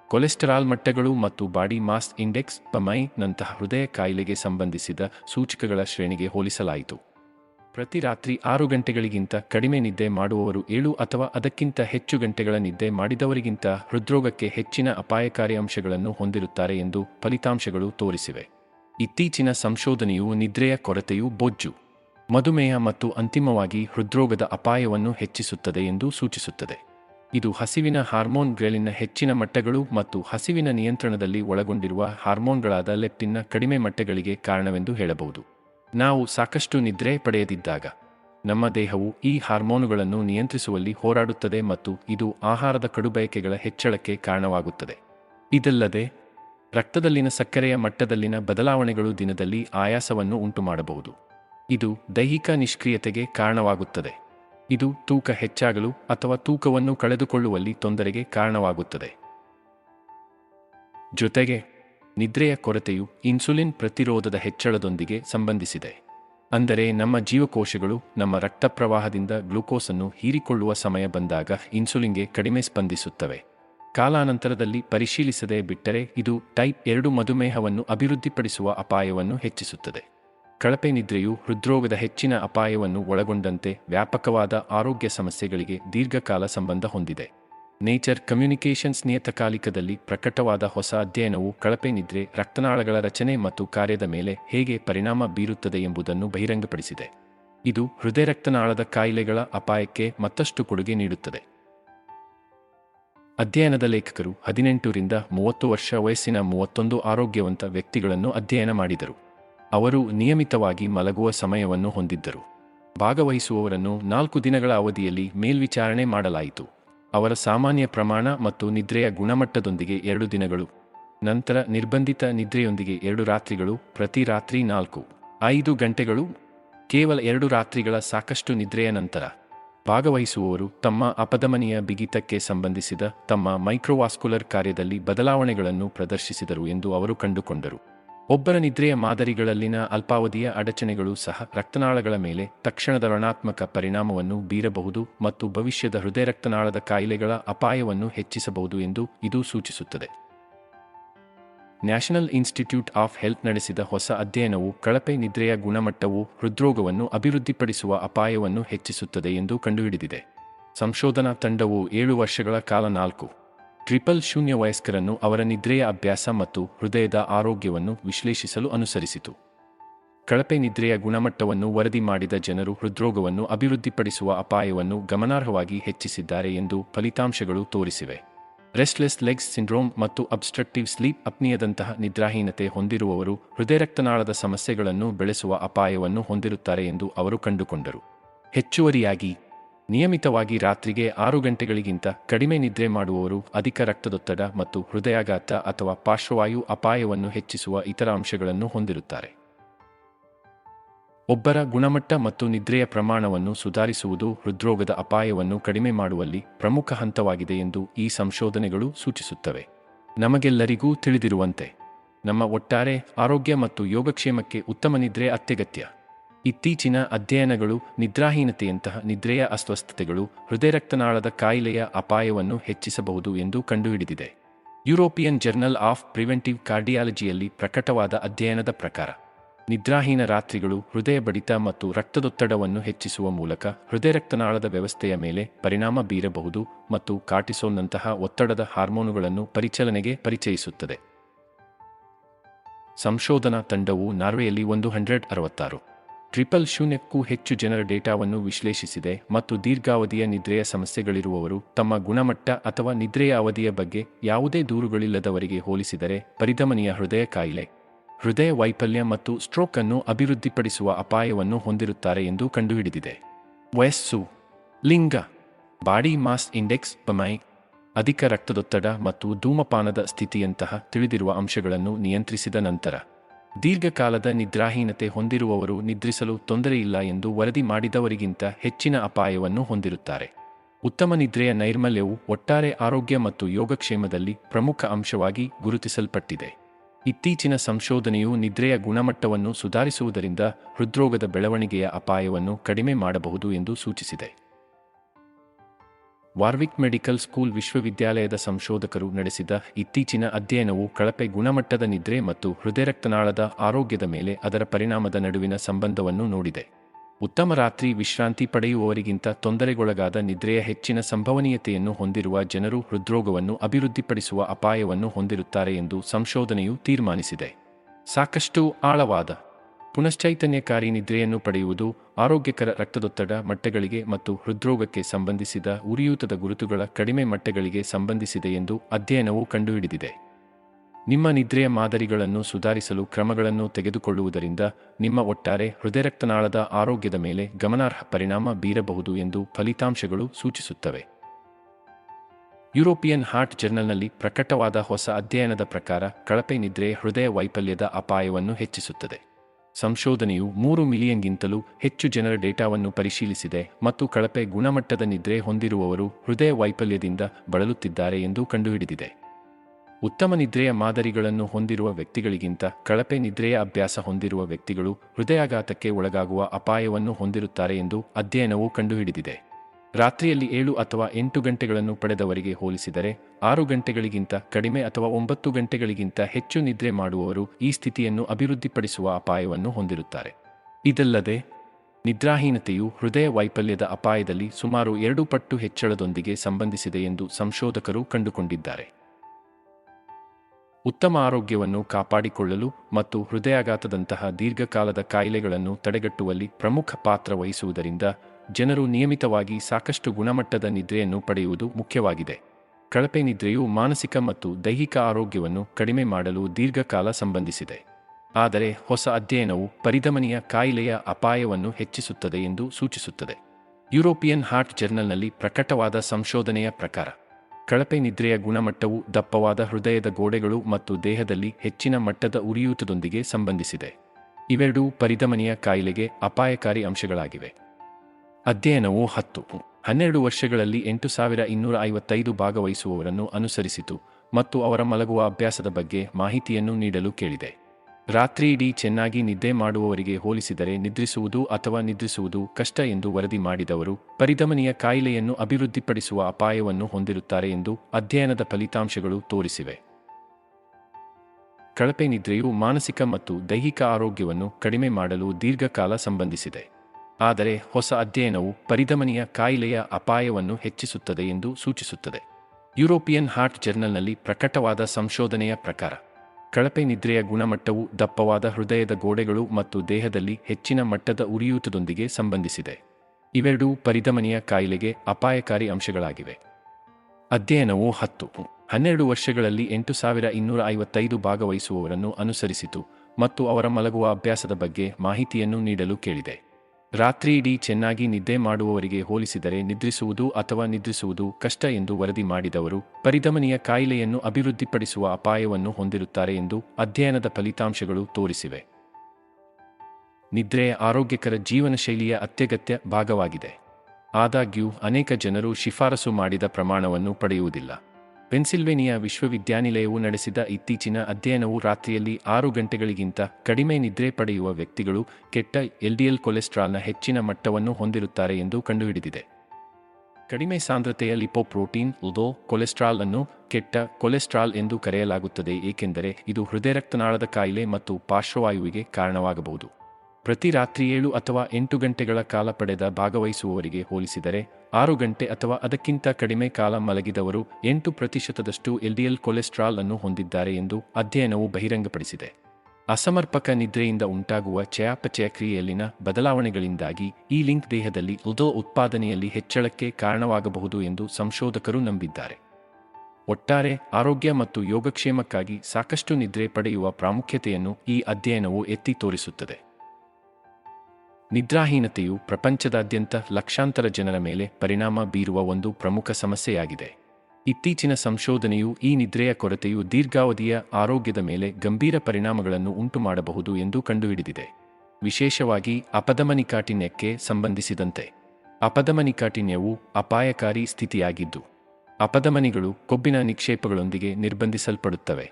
ಕೊಲೆಸ್ಟರಾಲ್ ಮಟ್ಟಗಳು ಮತ್ತು ಬಾಡಿ ಮಾಸ್ ಇಂಡೆಕ್ಸ್ ಪಮೈ ನಂತಹ ಹೃದಯ ಕಾಯಿಲೆಗೆ ಸಂಬಂಧಿಸಿದ ಸೂಚಕಗಳ ಶ್ರೇಣಿಗೆ ಹೋಲಿಸಲಾಯಿತು. ಪ್ರತಿ ರಾತ್ರಿ ಆರು ಗಂಟೆಗಳಿಗಿಂತ ಕಡಿಮೆ ನಿದ್ದೆ ಮಾಡುವವರು ಏಳು ಅಥವಾ ಅದಕ್ಕಿಂತ ಹೆಚ್ಚು ಗಂಟೆಗಳ ನಿದ್ದೆ ಮಾಡಿದವರಿಗಿಂತ ಹೃದ್ರೋಗಕ್ಕೆ ಹೆಚ್ಚಿನ ಅಪಾಯಕಾರಿ ಅಂಶಗಳನ್ನು ಹೊಂದಿರುತ್ತಾರೆ ಎಂದು ಫಲಿತಾಂಶಗಳು ತೋರಿಸಿವೆ. ಇತ್ತೀಚಿನ ಸಂಶೋಧನೆಯು ನಿದ್ರೆಯ ಕೊರತೆಯು ಬೊಜ್ಜು, ಮಧುಮೇಹ ಮತ್ತು ಅಂತಿಮವಾಗಿ ಹೃದ್ರೋಗದ ಅಪಾಯವನ್ನು ಹೆಚ್ಚಿಸುತ್ತದೆ ಎಂದು ಸೂಚಿಸುತ್ತದೆ. ಇದು ಹಸಿವಿನ ಹಾರ್ಮೋನ್ ಗ್ರೆಲಿನ್ನ ಹೆಚ್ಚಿನ ಮಟ್ಟಗಳು ಮತ್ತು ಹಸಿವಿನ ನಿಯಂತ್ರಣದಲ್ಲಿ ಒಳಗೊಂಡಿರುವ ಹಾರ್ಮೋನ್ಗಳಾದ ಲೆಪ್ಟಿನ್ನ ಕಡಿಮೆ ಮಟ್ಟಗಳಿಗೆ ಕಾರಣವೆಂದು ಹೇಳಬಹುದು. ನಾವು ಸಾಕಷ್ಟು ನಿದ್ರೆ ಪಡೆಯದಿದ್ದಾಗ ನಮ್ಮ ದೇಹವು ಈ ಹಾರ್ಮೋನುಗಳನ್ನು ನಿಯಂತ್ರಿಸುವಲ್ಲಿ ಹೋರಾಡುತ್ತದೆ ಮತ್ತು ಇದು ಆಹಾರದ ಕಡುಬಯಕೆಗಳ ಹೆಚ್ಚಳಕ್ಕೆ ಕಾರಣವಾಗುತ್ತದೆ. ಇದಲ್ಲದೆ, ರಕ್ತದಲ್ಲಿನ ಸಕ್ಕರೆಯ ಮಟ್ಟದಲ್ಲಿನ ಬದಲಾವಣೆಗಳು ದಿನದಲ್ಲಿ ಆಯಾಸವನ್ನು ಉಂಟುಮಾಡಬಹುದು. ಇದು ದೈಹಿಕ ನಿಷ್ಕ್ರಿಯತೆಗೆ ಕಾರಣವಾಗುತ್ತದೆ. ಇದು ತೂಕ ಹೆಚ್ಚಾಗಲು ಅಥವಾ ತೂಕವನ್ನು ಕಳೆದುಕೊಳ್ಳುವಲ್ಲಿ ತೊಂದರೆಗೆ ಕಾರಣವಾಗುತ್ತದೆ. ಜೊತೆಗೆ, ನಿದ್ರೆಯ ಕೊರತೆಯು ಇನ್ಸುಲಿನ್ ಪ್ರತಿರೋಧದ ಹೆಚ್ಚಳದೊಂದಿಗೆ ಸಂಬಂಧಿಸಿದೆ. ಅಂದರೆ ನಮ್ಮ ಜೀವಕೋಶಗಳು ನಮ್ಮ ರಕ್ತ ಪ್ರವಾಹದಿಂದ ಗ್ಲೂಕೋಸನ್ನು ಹೀರಿಕೊಳ್ಳುವ ಸಮಯ ಬಂದಾಗ ಇನ್ಸುಲಿನ್ಗೆ ಕಡಿಮೆ ಸ್ಪಂದಿಸುತ್ತವೆ. ಕಾಲಾನಂತರದಲ್ಲಿ ಪರಿಶೀಲಿಸದೆ ಬಿಟ್ಟರೆ ಇದು ಟೈಪ್ ಎರಡು ಮಧುಮೇಹವನ್ನು ಅಭಿವೃದ್ಧಿಪಡಿಸುವ ಅಪಾಯವನ್ನು ಹೆಚ್ಚಿಸುತ್ತದೆ. ಕಳಪೆ ನಿದ್ರೆಯು ಹೃದ್ರೋಗದ ಹೆಚ್ಚಿನ ಅಪಾಯವನ್ನು ಒಳಗೊಂಡಂತೆ ವ್ಯಾಪಕವಾದ ಆರೋಗ್ಯ ಸಮಸ್ಯೆಗಳಿಗೆ ದೀರ್ಘಕಾಲ ಸಂಬಂಧ ಹೊಂದಿದೆ. ನೇಚರ್ ಕಮ್ಯುನಿಕೇಷನ್ಸ್ ನಿಯತಕಾಲಿಕದಲ್ಲಿ ಪ್ರಕಟವಾದ ಹೊಸ ಅಧ್ಯಯನವು ಕಳಪೆ ನಿದ್ರೆ ರಕ್ತನಾಳಗಳ ರಚನೆ ಮತ್ತು ಕಾರ್ಯದ ಮೇಲೆ ಹೇಗೆ ಪರಿಣಾಮ ಬೀರುತ್ತದೆ ಎಂಬುದನ್ನು ಬಹಿರಂಗಪಡಿಸಿದೆ. ಇದು ಹೃದಯ ರಕ್ತನಾಳದ ಕಾಯಿಲೆಗಳ ಅಪಾಯಕ್ಕೆ ಮತ್ತಷ್ಟು ಕೊಡುಗೆ ನೀಡುತ್ತದೆ. ಅಧ್ಯಯನದ ಲೇಖಕರು ಹದಿನೆಂಟರಿಂದ ಮೂವತ್ತು ವರ್ಷ ವಯಸ್ಸಿನ ಮೂವತ್ತೊಂದು ಆರೋಗ್ಯವಂತ ವ್ಯಕ್ತಿಗಳನ್ನು ಅಧ್ಯಯನ ಮಾಡಿದರು. ಅವರು ನಿಯಮಿತವಾಗಿ ಮಲಗುವ ಸಮಯವನ್ನು ಹೊಂದಿದ್ದರು. ಭಾಗವಹಿಸುವವರನ್ನು ನಾಲ್ಕು ದಿನಗಳ ಅವಧಿಯಲ್ಲಿ ಮೇಲ್ವಿಚಾರಣೆ ಮಾಡಲಾಯಿತು. ಅವರ ಸಾಮಾನ್ಯ ಪ್ರಮಾಣ ಮತ್ತು ನಿದ್ರೆಯ ಗುಣಮಟ್ಟದೊಂದಿಗೆ ಎರಡು ದಿನಗಳು. ನಂತರ ನಿರ್ಬಂಧಿತ ನಿದ್ರೆಯೊಂದಿಗೆ ಎರಡು ರಾತ್ರಿಗಳು, ಪ್ರತಿ ರಾತ್ರಿ ನಾಲ್ಕು, ಐದು ಗಂಟೆಗಳು, ಕೇವಲ ಎರಡು ರಾತ್ರಿಗಳ ಸಾಕಷ್ಟು ನಿದ್ರೆಯ ನಂತರ. ಭಾಗವಹಿಸುವವರು ತಮ್ಮ ಅಪಧಮನಿಯ ಬಿಗಿತಕ್ಕೆ ಸಂಬಂಧಿಸಿದ ತಮ್ಮ ಮೈಕ್ರೋವಾಸ್ಕುಲರ್ ಕಾರ್ಯದಲ್ಲಿ ಬದಲಾವಣೆಗಳನ್ನು ಪ್ರದರ್ಶಿಸಿದರು ಎಂದು ಅವರು ಕಂಡುಕೊಂಡರು. ಒಬ್ಬರ ನಿದ್ರೆಯ ಮಾದರಿಗಳಲ್ಲಿನ ಅಲ್ಪಾವಧಿಯ ಅಡಚಣೆಗಳು ಸಹ ರಕ್ತನಾಳಗಳ ಮೇಲೆ ತಕ್ಷಣದ ಋಣಾತ್ಮಕ ಪರಿಣಾಮವನ್ನು ಬೀರಬಹುದು ಮತ್ತು ಭವಿಷ್ಯದ ಹೃದಯ ರಕ್ತನಾಳದ ಕಾಯಿಲೆಗಳ ಅಪಾಯವನ್ನು ಹೆಚ್ಚಿಸಬಹುದು ಎಂದು ಇದು ಸೂಚಿಸುತ್ತದೆ. ನ್ಯಾಷನಲ್ ಇನ್ಸ್ಟಿಟ್ಯೂಟ್ ಆಫ್ ಹೆಲ್ತ್ ನಡೆಸಿದ ಹೊಸ ಅಧ್ಯಯನವು ಕಳಪೆ ನಿದ್ರೆಯ ಗುಣಮಟ್ಟವು ಹೃದ್ರೋಗವನ್ನು ಅಭಿವೃದ್ಧಿಪಡಿಸುವ ಅಪಾಯವನ್ನು ಹೆಚ್ಚಿಸುತ್ತದೆ ಎಂದು ಕಂಡುಹಿಡಿದಿದೆ. ಸಂಶೋಧನಾ ತಂಡವು ಏಳು ವರ್ಷಗಳ ಕಾಲ ನಾಲ್ಕು ಟ್ರಿಪಲ್ ಶೂನ್ಯ ವಯಸ್ಕರನ್ನು ಅವರ ನಿದ್ರೆಯ ಅಭ್ಯಾಸ ಮತ್ತು ಹೃದಯದ ಆರೋಗ್ಯವನ್ನು ವಿಶ್ಲೇಷಿಸಲು ಅನುಸರಿಸಿತು. ಕಳಪೆ ನಿದ್ರೆಯ ಗುಣಮಟ್ಟವನ್ನು ವರದಿ ಮಾಡಿದ ಜನರು ಹೃದ್ರೋಗವನ್ನು ಅಭಿವೃದ್ಧಿಪಡಿಸುವ ಅಪಾಯವನ್ನು ಗಮನಾರ್ಹವಾಗಿ ಹೆಚ್ಚಿಸಿದ್ದಾರೆ ಎಂದು ಫಲಿತಾಂಶಗಳು ತೋರಿಸಿವೆ. ರೆಸ್ಟ್ಲೆಸ್ ಲೆಗ್ಸ್ ಸಿಂಡ್ರೋಮ್ ಮತ್ತು ಅಬ್ಸ್ಟ್ರಕ್ಟಿವ್ ಸ್ಲೀಪ್ ಅಪ್ನಿಯದಂತಹ ನಿದ್ರಾಹೀನತೆ ಹೊಂದಿರುವವರು ಹೃದಯ ರಕ್ತನಾಳದ ಸಮಸ್ಯೆಗಳನ್ನು ಬೆಳೆಸುವ ಅಪಾಯವನ್ನು ಹೊಂದಿರುತ್ತಾರೆ ಎಂದು ಅವರು ಕಂಡುಕೊಂಡರು. ಹೆಚ್ಚುವರಿಯಾಗಿ ನಿಯಮಿತವಾಗಿ ರಾತ್ರಿಗೆ ಆರು ಗಂಟೆಗಳಿಗಿಂತ ಕಡಿಮೆ ನಿದ್ರೆ ಮಾಡುವವರು ಅಧಿಕ ರಕ್ತದೊತ್ತಡ ಮತ್ತು ಹೃದಯಾಘಾತ ಅಥವಾ ಪಾರ್ಶ್ವವಾಯು ಅಪಾಯವನ್ನು ಹೆಚ್ಚಿಸುವ ಇತರ ಅಂಶಗಳನ್ನು ಹೊಂದಿರುತ್ತಾರೆ. ಒಬ್ಬರ ಗುಣಮಟ್ಟ ಮತ್ತು ನಿದ್ರೆಯ ಪ್ರಮಾಣವನ್ನು ಸುಧಾರಿಸುವುದು ಹೃದ್ರೋಗದ ಅಪಾಯವನ್ನು ಕಡಿಮೆ ಮಾಡುವಲ್ಲಿ ಪ್ರಮುಖ ಹಂತವಾಗಿದೆ ಎಂದು ಈ ಸಂಶೋಧನೆಗಳು ಸೂಚಿಸುತ್ತವೆ. ನಮಗೆಲ್ಲರಿಗೂ ತಿಳಿದಿರುವಂತೆ, ನಮ್ಮ ಒಟ್ಟಾರೆ ಆರೋಗ್ಯ ಮತ್ತು ಯೋಗಕ್ಷೇಮಕ್ಕೆ ಉತ್ತಮ ನಿದ್ರೆ ಅತ್ಯಗತ್ಯ. ಇತ್ತೀಚಿನ ಅಧ್ಯಯನಗಳು ನಿದ್ರಾಹೀನತೆಯಂತಹ ನಿದ್ರೆಯ ಅಸ್ವಸ್ಥತೆಗಳು, ಹೃದಯರಕ್ತನಾಳದ ಕಾಯಿಲೆಯ ಅಪಾಯವನ್ನು ಹೆಚ್ಚಿಸಬಹುದು ಎಂದು ಕಂಡುಹಿಡಿದಿದೆ. ಯುರೋಪಿಯನ್ ಜರ್ನಲ್ ಆಫ್ ಪ್ರಿವೆಂಟಿವ್ ಕಾರ್ಡಿಯಾಲಜಿಯಲ್ಲಿ ಪ್ರಕಟವಾದ ಅಧ್ಯಯನದ ಪ್ರಕಾರ, ನಿದ್ರಾಹೀನ ರಾತ್ರಿಗಳು ಹೃದಯ ಬಡಿತ ಮತ್ತು ರಕ್ತದೊತ್ತಡವನ್ನು ಹೆಚ್ಚಿಸುವ ಮೂಲಕ ಹೃದಯರಕ್ತನಾಳದ ವ್ಯವಸ್ಥೆಯ ಮೇಲೆ ಪರಿಣಾಮ ಬೀರಬಹುದು ಮತ್ತು ಕಾರ್ಟಿಸೋಲ್ನಂತಹ ಒತ್ತಡದ ಹಾರ್ಮೋನುಗಳನ್ನು ಪರಿಚಲನೆಗೆ ಪರಿಚಯಿಸುತ್ತದೆ. ಸಂಶೋಧನಾ ತಂಡವು ನಾರ್ವೆಯಲ್ಲಿ ಒಂದು ಹಂಡ್ರೆಡ್ ಅರವತ್ತಾರು. ಟ್ರಿಪಲ್ ಶೂನ್ಯಕ್ಕೂ ಹೆಚ್ಚು ಜನರ ಡೇಟಾವನ್ನು ವಿಶ್ಲೇಷಿಸಿದೆ ಮತ್ತು ದೀರ್ಘಾವಧಿಯ ನಿದ್ರೆಯ ಸಮಸ್ಯೆಗಳಿರುವವರು ತಮ್ಮ ಗುಣಮಟ್ಟ ಅಥವಾ ನಿದ್ರೆಯ ಅವಧಿಯ ಬಗ್ಗೆ ಯಾವುದೇ ದೂರುಗಳಿಲ್ಲದವರಿಗೆ ಹೋಲಿಸಿದರೆ ಪರಿಧಮನಿಯ ಹೃದಯ ಕಾಯಿಲೆ. ಹೃದಯ ವೈಫಲ್ಯ ಮತ್ತು ಸ್ಟ್ರೋಕ್ ಅನ್ನು ಅಭಿವೃದ್ಧಿಪಡಿಸುವ ಅಪಾಯವನ್ನು ಹೊಂದಿರುತ್ತಾರೆ ಎಂದು ಕಂಡುಹಿಡಿದಿದೆ. ವಯಸ್ಸು. ಲಿಂಗ. ಬಾಡಿ ಮಾಸ್ ಇಂಡೆಕ್ಸ್, ಪಮೈ. ಅಧಿಕ ರಕ್ತದೊತ್ತಡ ಮತ್ತು ಧೂಮಪಾನದ ಸ್ಥಿತಿಯಂತಹ ತಿಳಿದಿರುವ ಅಂಶಗಳನ್ನು ನಿಯಂತ್ರಿಸಿದ ನಂತರ. ದೀರ್ಘಕಾಲದ ನಿದ್ರಾಹೀನತೆ ಹೊಂದಿರುವವರು ನಿದ್ರಿಸಲು ತೊಂದರೆಯಿಲ್ಲ ಎಂದು ವರದಿ ಮಾಡಿದವರಿಗಿಂತ ಹೆಚ್ಚಿನ ಅಪಾಯವನ್ನು ಹೊಂದಿರುತ್ತಾರೆ. ಉತ್ತಮ ನಿದ್ರೆಯ ನೈರ್ಮಲ್ಯವು ಒಟ್ಟಾರೆ ಆರೋಗ್ಯ ಮತ್ತು ಯೋಗಕ್ಷೇಮದಲ್ಲಿ ಪ್ರಮುಖ ಅಂಶವಾಗಿ ಗುರುತಿಸಲ್ಪಟ್ಟಿದೆ. ಇತ್ತೀಚಿನ ಸಂಶೋಧನೆಯು ನಿದ್ರೆಯ ಗುಣಮಟ್ಟವನ್ನು ಸುಧಾರಿಸುವುದರಿಂದ ಹೃದ್ರೋಗದ ಬೆಳವಣಿಗೆಯ ಅಪಾಯವನ್ನು ಕಡಿಮೆ ಮಾಡಬಹುದು ಎಂದು ಸೂಚಿಸಿದೆ. ವಾರ್ವಿಕ್ ಮೆಡಿಕಲ್ ಸ್ಕೂಲ್ ವಿಶ್ವವಿದ್ಯಾಲಯದ ಸಂಶೋಧಕರು ನಡೆಸಿದ ಇತ್ತೀಚಿನ ಅಧ್ಯಯನವು ಕಳಪೆ ಗುಣಮಟ್ಟದ ನಿದ್ರೆ ಮತ್ತು ಹೃದಯರಕ್ತನಾಳದ ಆರೋಗ್ಯದ ಮೇಲೆ ಅದರ ಪರಿಣಾಮದ ನಡುವಿನ ಸಂಬಂಧವನ್ನು ನೋಡಿದೆ. ಉತ್ತಮ ರಾತ್ರಿ ವಿಶ್ರಾಂತಿ ಪಡೆಯುವವರಿಗಿಂತ ತೊಂದರೆಗೊಳಗಾದ ನಿದ್ರೆಯ ಹೆಚ್ಚಿನ ಸಂಭವನೀಯತೆಯನ್ನು ಹೊಂದಿರುವ ಜನರು ಹೃದ್ರೋಗವನ್ನು ಅಭಿವೃದ್ಧಿಪಡಿಸುವ ಅಪಾಯವನ್ನು ಹೊಂದಿರುತ್ತಾರೆ ಎಂದು ಸಂಶೋಧನೆಯು ತೀರ್ಮಾನಿಸಿದೆ. ಸಾಕಷ್ಟು ಆಳವಾದ ಪುನಶ್ಚೈತನ್ಯಕಾರಿ ನಿದ್ರೆಯನ್ನು ಪಡೆಯುವುದು ಆರೋಗ್ಯಕರ ರಕ್ತದೊತ್ತಡ ಮಟ್ಟಗಳಿಗೆ ಮತ್ತು ಹೃದ್ರೋಗಕ್ಕೆ ಸಂಬಂಧಿಸಿದ ಉರಿಯೂತದ ಗುರುತುಗಳ ಕಡಿಮೆ ಮಟ್ಟಗಳಿಗೆ ಸಂಬಂಧಿಸಿದೆ ಎಂದು ಅಧ್ಯಯನವು ಕಂಡುಹಿಡಿದಿದೆ. ನಿಮ್ಮ ನಿದ್ರೆಯ ಮಾದರಿಗಳನ್ನು ಸುಧಾರಿಸಲು ಕ್ರಮಗಳನ್ನು ತೆಗೆದುಕೊಳ್ಳುವುದರಿಂದ ನಿಮ್ಮ ಒಟ್ಟಾರೆ ಹೃದಯರಕ್ತನಾಳದ ಆರೋಗ್ಯದ ಮೇಲೆ ಗಮನಾರ್ಹ ಪರಿಣಾಮ ಬೀರಬಹುದು ಎಂದು ಫಲಿತಾಂಶಗಳು ಸೂಚಿಸುತ್ತವೆ. ಯುರೋಪಿಯನ್ ಹಾರ್ಟ್ ಜರ್ನಲ್ನಲ್ಲಿ ಪ್ರಕಟವಾದ ಹೊಸ ಅಧ್ಯಯನದ ಪ್ರಕಾರ ಕಳಪೆ ನಿದ್ರೆ ಹೃದಯ ವೈಫಲ್ಯದ ಅಪಾಯವನ್ನು ಹೆಚ್ಚಿಸುತ್ತದೆ. ಸಂಶೋಧನೆಯು ಮೂರು ಮಿಲಿಯನ್ಗಿಂತಲೂ ಹೆಚ್ಚು ಜನರ ಡೇಟಾವನ್ನು ಪರಿಶೀಲಿಸಿದೆ ಮತ್ತು ಕಳಪೆ ಗುಣಮಟ್ಟದ ನಿದ್ರೆ ಹೊಂದಿರುವವರು ಹೃದಯ ವೈಫಲ್ಯದಿಂದ ಬಳಲುತ್ತಿದ್ದಾರೆ ಎಂದು ಕಂಡುಹಿಡಿದಿದೆ. ಉತ್ತಮ ನಿದ್ರೆಯ ಮಾದರಿಗಳನ್ನು ಹೊಂದಿರುವ ವ್ಯಕ್ತಿಗಳಿಗಿಂತ ಕಳಪೆ ನಿದ್ರೆಯ ಅಭ್ಯಾಸ ಹೊಂದಿರುವ ವ್ಯಕ್ತಿಗಳು ಹೃದಯಾಘಾತಕ್ಕೆ ಒಳಗಾಗುವ ಅಪಾಯವನ್ನು ಹೊಂದಿರುತ್ತಾರೆ ಎಂದು ಅಧ್ಯಯನವು ಕಂಡುಹಿಡಿದಿದೆ. ರಾತ್ರಿಯಲ್ಲಿ ಏಳು ಅಥವಾ ಎಂಟು ಗಂಟೆಗಳನ್ನು ಪಡೆದವರಿಗೆ ಹೋಲಿಸಿದರೆ ಆರು ಗಂಟೆಗಳಿಗಿಂತ ಕಡಿಮೆ ಅಥವಾ ಒಂಬತ್ತು ಗಂಟೆಗಳಿಗಿಂತ ಹೆಚ್ಚು ನಿದ್ರೆ ಮಾಡುವವರು ಈ ಸ್ಥಿತಿಯನ್ನು ಅಭಿವೃದ್ಧಿಪಡಿಸುವ ಅಪಾಯವನ್ನು ಹೊಂದಿರುತ್ತಾರೆ. ಇದಲ್ಲದೆ, ನಿದ್ರಾಹೀನತೆಯು ಹೃದಯ ವೈಫಲ್ಯದ ಅಪಾಯದಲ್ಲಿ ಸುಮಾರು ಎರಡು ಪಟ್ಟು ಹೆಚ್ಚಳದೊಂದಿಗೆ ಸಂಬಂಧಿಸಿದೆ ಎಂದು ಸಂಶೋಧಕರು ಕಂಡುಕೊಂಡಿದ್ದಾರೆ. ಉತ್ತಮ ಆರೋಗ್ಯವನ್ನು ಕಾಪಾಡಿಕೊಳ್ಳಲು ಮತ್ತು ಹೃದಯಾಘಾತದಂತಹ ದೀರ್ಘಕಾಲದ ಕಾಯಿಲೆಗಳನ್ನು ತಡೆಗಟ್ಟುವಲ್ಲಿ ಪ್ರಮುಖ ಪಾತ್ರ ವಹಿಸುವುದರಿಂದ ಜನರು ನಿಯಮಿತವಾಗಿ ಸಾಕಷ್ಟು ಗುಣಮಟ್ಟದ ನಿದ್ರೆಯನ್ನು ಪಡೆಯುವುದು ಮುಖ್ಯವಾಗಿದೆ. ಕಳಪೆ ನಿದ್ರೆಯು ಮಾನಸಿಕ ಮತ್ತು ದೈಹಿಕ ಆರೋಗ್ಯವನ್ನು ಕಡಿಮೆ ಮಾಡಲು ದೀರ್ಘಕಾಲ ಸಂಬಂಧಿಸಿದೆ. ಆದರೆ ಹೊಸ ಅಧ್ಯಯನವು ಪರಿಧಮನಿಯ ಕಾಯಿಲೆಯ ಅಪಾಯವನ್ನು ಹೆಚ್ಚಿಸುತ್ತದೆ ಎಂದು ಸೂಚಿಸುತ್ತದೆ. ಯುರೋಪಿಯನ್ ಹಾರ್ಟ್ ಜರ್ನಲ್ನಲ್ಲಿ ಪ್ರಕಟವಾದ ಸಂಶೋಧನೆಯ ಪ್ರಕಾರ, ಕಳಪೆ ನಿದ್ರೆಯ ಗುಣಮಟ್ಟವು ದಪ್ಪವಾದ ಹೃದಯದ ಗೋಡೆಗಳು ಮತ್ತು ದೇಹದಲ್ಲಿ ಹೆಚ್ಚಿನ ಮಟ್ಟದ ಉರಿಯೂತದೊಂದಿಗೆ ಸಂಬಂಧಿಸಿದೆ. ಇವೆರಡೂ ಪರಿಧಮನಿಯ ಕಾಯಿಲೆಗೆ ಅಪಾಯಕಾರಿ ಅಂಶಗಳಾಗಿವೆ. ಅಧ್ಯಯನವು ಹತ್ತು. ಹನ್ನೆರಡು ವರ್ಷಗಳಲ್ಲಿ ಎಂಟು ಸಾವಿರ ಇನ್ನೂರ ಐವತ್ತೈದು ಭಾಗವಹಿಸುವವರನ್ನು ಅನುಸರಿಸಿತು ಮತ್ತು ಅವರ ಮಲಗುವ ಅಭ್ಯಾಸದ ಬಗ್ಗೆ ಮಾಹಿತಿಯನ್ನು ನೀಡಲು ಕೇಳಿದೆ. ರಾತ್ರಿ ಇಡೀ ಚೆನ್ನಾಗಿ ನಿದ್ದೆ ಮಾಡುವವರಿಗೆ ಹೋಲಿಸಿದರೆ ನಿದ್ರಿಸುವುದು ಅಥವಾ ನಿದ್ರಿಸುವುದು ಕಷ್ಟ ಎಂದು ವರದಿ ಮಾಡಿದವರು ಪರಿಧಮನಿಯ ಕಾಯಿಲೆಯನ್ನು ಅಭಿವೃದ್ಧಿಪಡಿಸುವ ಅಪಾಯವನ್ನು ಹೊಂದಿರುತ್ತಾರೆ ಎಂದು ಅಧ್ಯಯನದ ಫಲಿತಾಂಶಗಳು ತೋರಿಸಿವೆ. ಕಳಪೆ ನಿದ್ರೆಯು ಮಾನಸಿಕ ಮತ್ತು ದೈಹಿಕ ಆರೋಗ್ಯವನ್ನು ಕಡಿಮೆ ಮಾಡಲು ದೀರ್ಘಕಾಲ ಸಂಬಂಧಿಸಿದೆ. ಆದರೆ ಹೊಸ ಅಧ್ಯಯನವು ಪರಿಧಮನಿಯ ಕಾಯಿಲೆಯ ಅಪಾಯವನ್ನು ಹೆಚ್ಚಿಸುತ್ತದೆ ಎಂದು ಸೂಚಿಸುತ್ತದೆ. ಯುರೋಪಿಯನ್ ಹಾರ್ಟ್ ಜರ್ನಲ್ನಲ್ಲಿ ಪ್ರಕಟವಾದ ಸಂಶೋಧನೆಯ ಪ್ರಕಾರ, ಕಳಪೆ ನಿದ್ರೆಯ ಗುಣಮಟ್ಟವು ದಪ್ಪವಾದ ಹೃದಯದ ಗೋಡೆಗಳು ಮತ್ತು ದೇಹದಲ್ಲಿ ಹೆಚ್ಚಿನ ಮಟ್ಟದ ಉರಿಯೂತದೊಂದಿಗೆ ಸಂಬಂಧಿಸಿದೆ. ಇವೆರಡೂ ಪರಿಧಮನಿಯ ಕಾಯಿಲೆಗೆ ಅಪಾಯಕಾರಿ ಅಂಶಗಳಾಗಿವೆ. ಅಧ್ಯಯನವು ಹತ್ತು, ಹನ್ನೆರಡು ವರ್ಷಗಳಲ್ಲಿ ಎಂಟು ಸಾವಿರ ಇನ್ನೂರ ಐವತ್ತೈದು ಭಾಗವಹಿಸುವವರನ್ನು ಅನುಸರಿಸಿತು ಮತ್ತು ಅವರ ಮಲಗುವ ಅಭ್ಯಾಸದ ಬಗ್ಗೆ ಮಾಹಿತಿಯನ್ನು ನೀಡಲು ಕೇಳಿದೆ. ರಾತ್ರಿ ಇಡೀ ಚೆನ್ನಾಗಿ ನಿದ್ದೆ ಮಾಡುವವರಿಗೆ ಹೋಲಿಸಿದರೆ ನಿದ್ರಿಸುವುದು ಅಥವಾ ನಿದ್ರಿಸುವುದು ಕಷ್ಟ ಎಂದು ವರದಿ ಮಾಡಿದವರು ಪರಿಧಮನಿಯ ಕಾಯಿಲೆಯನ್ನು ಅಭಿವೃದ್ಧಿಪಡಿಸುವ ಅಪಾಯವನ್ನು ಹೊಂದಿರುತ್ತಾರೆ ಎಂದು ಅಧ್ಯಯನದ ಫಲಿತಾಂಶಗಳು ತೋರಿಸಿವೆ. ನಿದ್ರೆಯ ಆರೋಗ್ಯಕರ ಜೀವನ ಶೈಲಿಯ ಅತ್ಯಗತ್ಯ ಭಾಗವಾಗಿದೆ. ಆದಾಗ್ಯೂ, ಅನೇಕ ಜನರು ಶಿಫಾರಸು ಮಾಡಿದ ಪ್ರಮಾಣವನ್ನು ಪಡೆಯುವುದಿಲ್ಲ. ಪೆನ್ಸಿಲ್ವೇನಿಯಾ ವಿಶ್ವವಿದ್ಯಾನಿಲಯವು ನಡೆಸಿದ ಇತ್ತೀಚಿನ ಅಧ್ಯಯನವು ರಾತ್ರಿಯಲ್ಲಿ ಆರು ಗಂಟೆಗಳಿಗಿಂತ ಕಡಿಮೆ ನಿದ್ರೆ ಪಡೆಯುವ ವ್ಯಕ್ತಿಗಳು ಕೆಟ್ಟ ಎಲ್ಡಿಎಲ್ ಕೊಲೆಸ್ಟ್ರಾಲ್ನ ಹೆಚ್ಚಿನ ಮಟ್ಟವನ್ನು ಹೊಂದಿರುತ್ತಾರೆ ಎಂದು ಕಂಡುಹಿಡಿದಿದೆ. ಕಡಿಮೆ ಸಾಂದ್ರತೆಯ ಲಿಪೋಪ್ರೋಟೀನ್, ಉದೋ, ಕೊಲೆಸ್ಟ್ರಾಲ್ ಅನ್ನು ಕೆಟ್ಟ ಕೊಲೆಸ್ಟ್ರಾಲ್ ಎಂದು ಕರೆಯಲಾಗುತ್ತದೆ, ಏಕೆಂದರೆ ಇದು ಹೃದಯ ರಕ್ತನಾಳದ ಕಾಯಿಲೆ ಮತ್ತು ಪಾರ್ಶ್ವವಾಯುವಿಗೆ ಕಾರಣವಾಗಬಹುದು. ಪ್ರತಿ ರಾತ್ರಿ ಏಳು ಅಥವಾ ಎಂಟು ಗಂಟೆಗಳ ಕಾಲ ಪಡೆದ ಭಾಗವಹಿಸುವವರಿಗೆ ಹೋಲಿಸಿದರೆ ಆರು ಗಂಟೆ ಅಥವಾ ಅದಕ್ಕಿಂತ ಕಡಿಮೆ ಕಾಲ ಮಲಗಿದವರು ಎಂಟು ಪ್ರತಿಶತದಷ್ಟು ಎಲ್ಡಿಎಲ್ ಕೊಲೆಸ್ಟ್ರಾಲ್ ಅನ್ನು ಹೊಂದಿದ್ದಾರೆ ಎಂದು ಅಧ್ಯಯನವು ಬಹಿರಂಗಪಡಿಸಿದೆ. ಅಸಮರ್ಪಕ ನಿದ್ರೆಯಿಂದ ಉಂಟಾಗುವ ಚಯಾಪಚಯ ಕ್ರಿಯೆಯಲ್ಲಿನ ಬದಲಾವಣೆಗಳಿಂದಾಗಿ ಈ ಲಿಂಕ್ ದೇಹದಲ್ಲಿ ಉದೋ ಉತ್ಪಾದನೆಯಲ್ಲಿ ಹೆಚ್ಚಳಕ್ಕೆ ಕಾರಣವಾಗಬಹುದು ಎಂದು ಸಂಶೋಧಕರು ನಂಬಿದ್ದಾರೆ. ಒಟ್ಟಾರೆ, ಆರೋಗ್ಯ ಮತ್ತು ಯೋಗಕ್ಷೇಮಕ್ಕಾಗಿ ಸಾಕಷ್ಟು ನಿದ್ರೆ ಪಡೆಯುವ ಪ್ರಾಮುಖ್ಯತೆಯನ್ನು ಈ ಅಧ್ಯಯನವು ಎತ್ತಿ ತೋರಿಸುತ್ತದೆ. ನಿದ್ರಾಹೀನತೆಯು ಪ್ರಪಂಚದಾದ್ಯಂತ ಲಕ್ಷಾಂತರ ಜನರ ಮೇಲೆ ಪರಿಣಾಮ ಬೀರುವ ಒಂದು ಪ್ರಮುಖ ಸಮಸ್ಯೆಯಾಗಿದೆ. ಇತ್ತೀಚಿನ ಸಂಶೋಧನೆಯು ಈ ನಿದ್ರೆಯ ಕೊರತೆಯು ದೀರ್ಘಾವಧಿಯ ಆರೋಗ್ಯದ ಮೇಲೆ ಗಂಭೀರ ಪರಿಣಾಮಗಳನ್ನು ಉಂಟುಮಾಡಬಹುದು ಎಂದು ಕಂಡುಹಿಡಿದಿದೆ. ವಿಶೇಷವಾಗಿ ಅಪಧಮನಿಕಾಠಿನ್ಯಕ್ಕೆ ಸಂಬಂಧಿಸಿದಂತೆ. ಅಪಧಮನಿಕಾಠಿನ್ಯವು ಅಪಾಯಕಾರಿ ಸ್ಥಿತಿಯಾಗಿದ್ದು, ಅಪಧಮನಿಗಳು ಕೊಬ್ಬಿನ ನಿಕ್ಷೇಪಗಳೊಂದಿಗೆ ನಿರ್ಬಂಧಿಸಲ್ಪಡುತ್ತವೆ.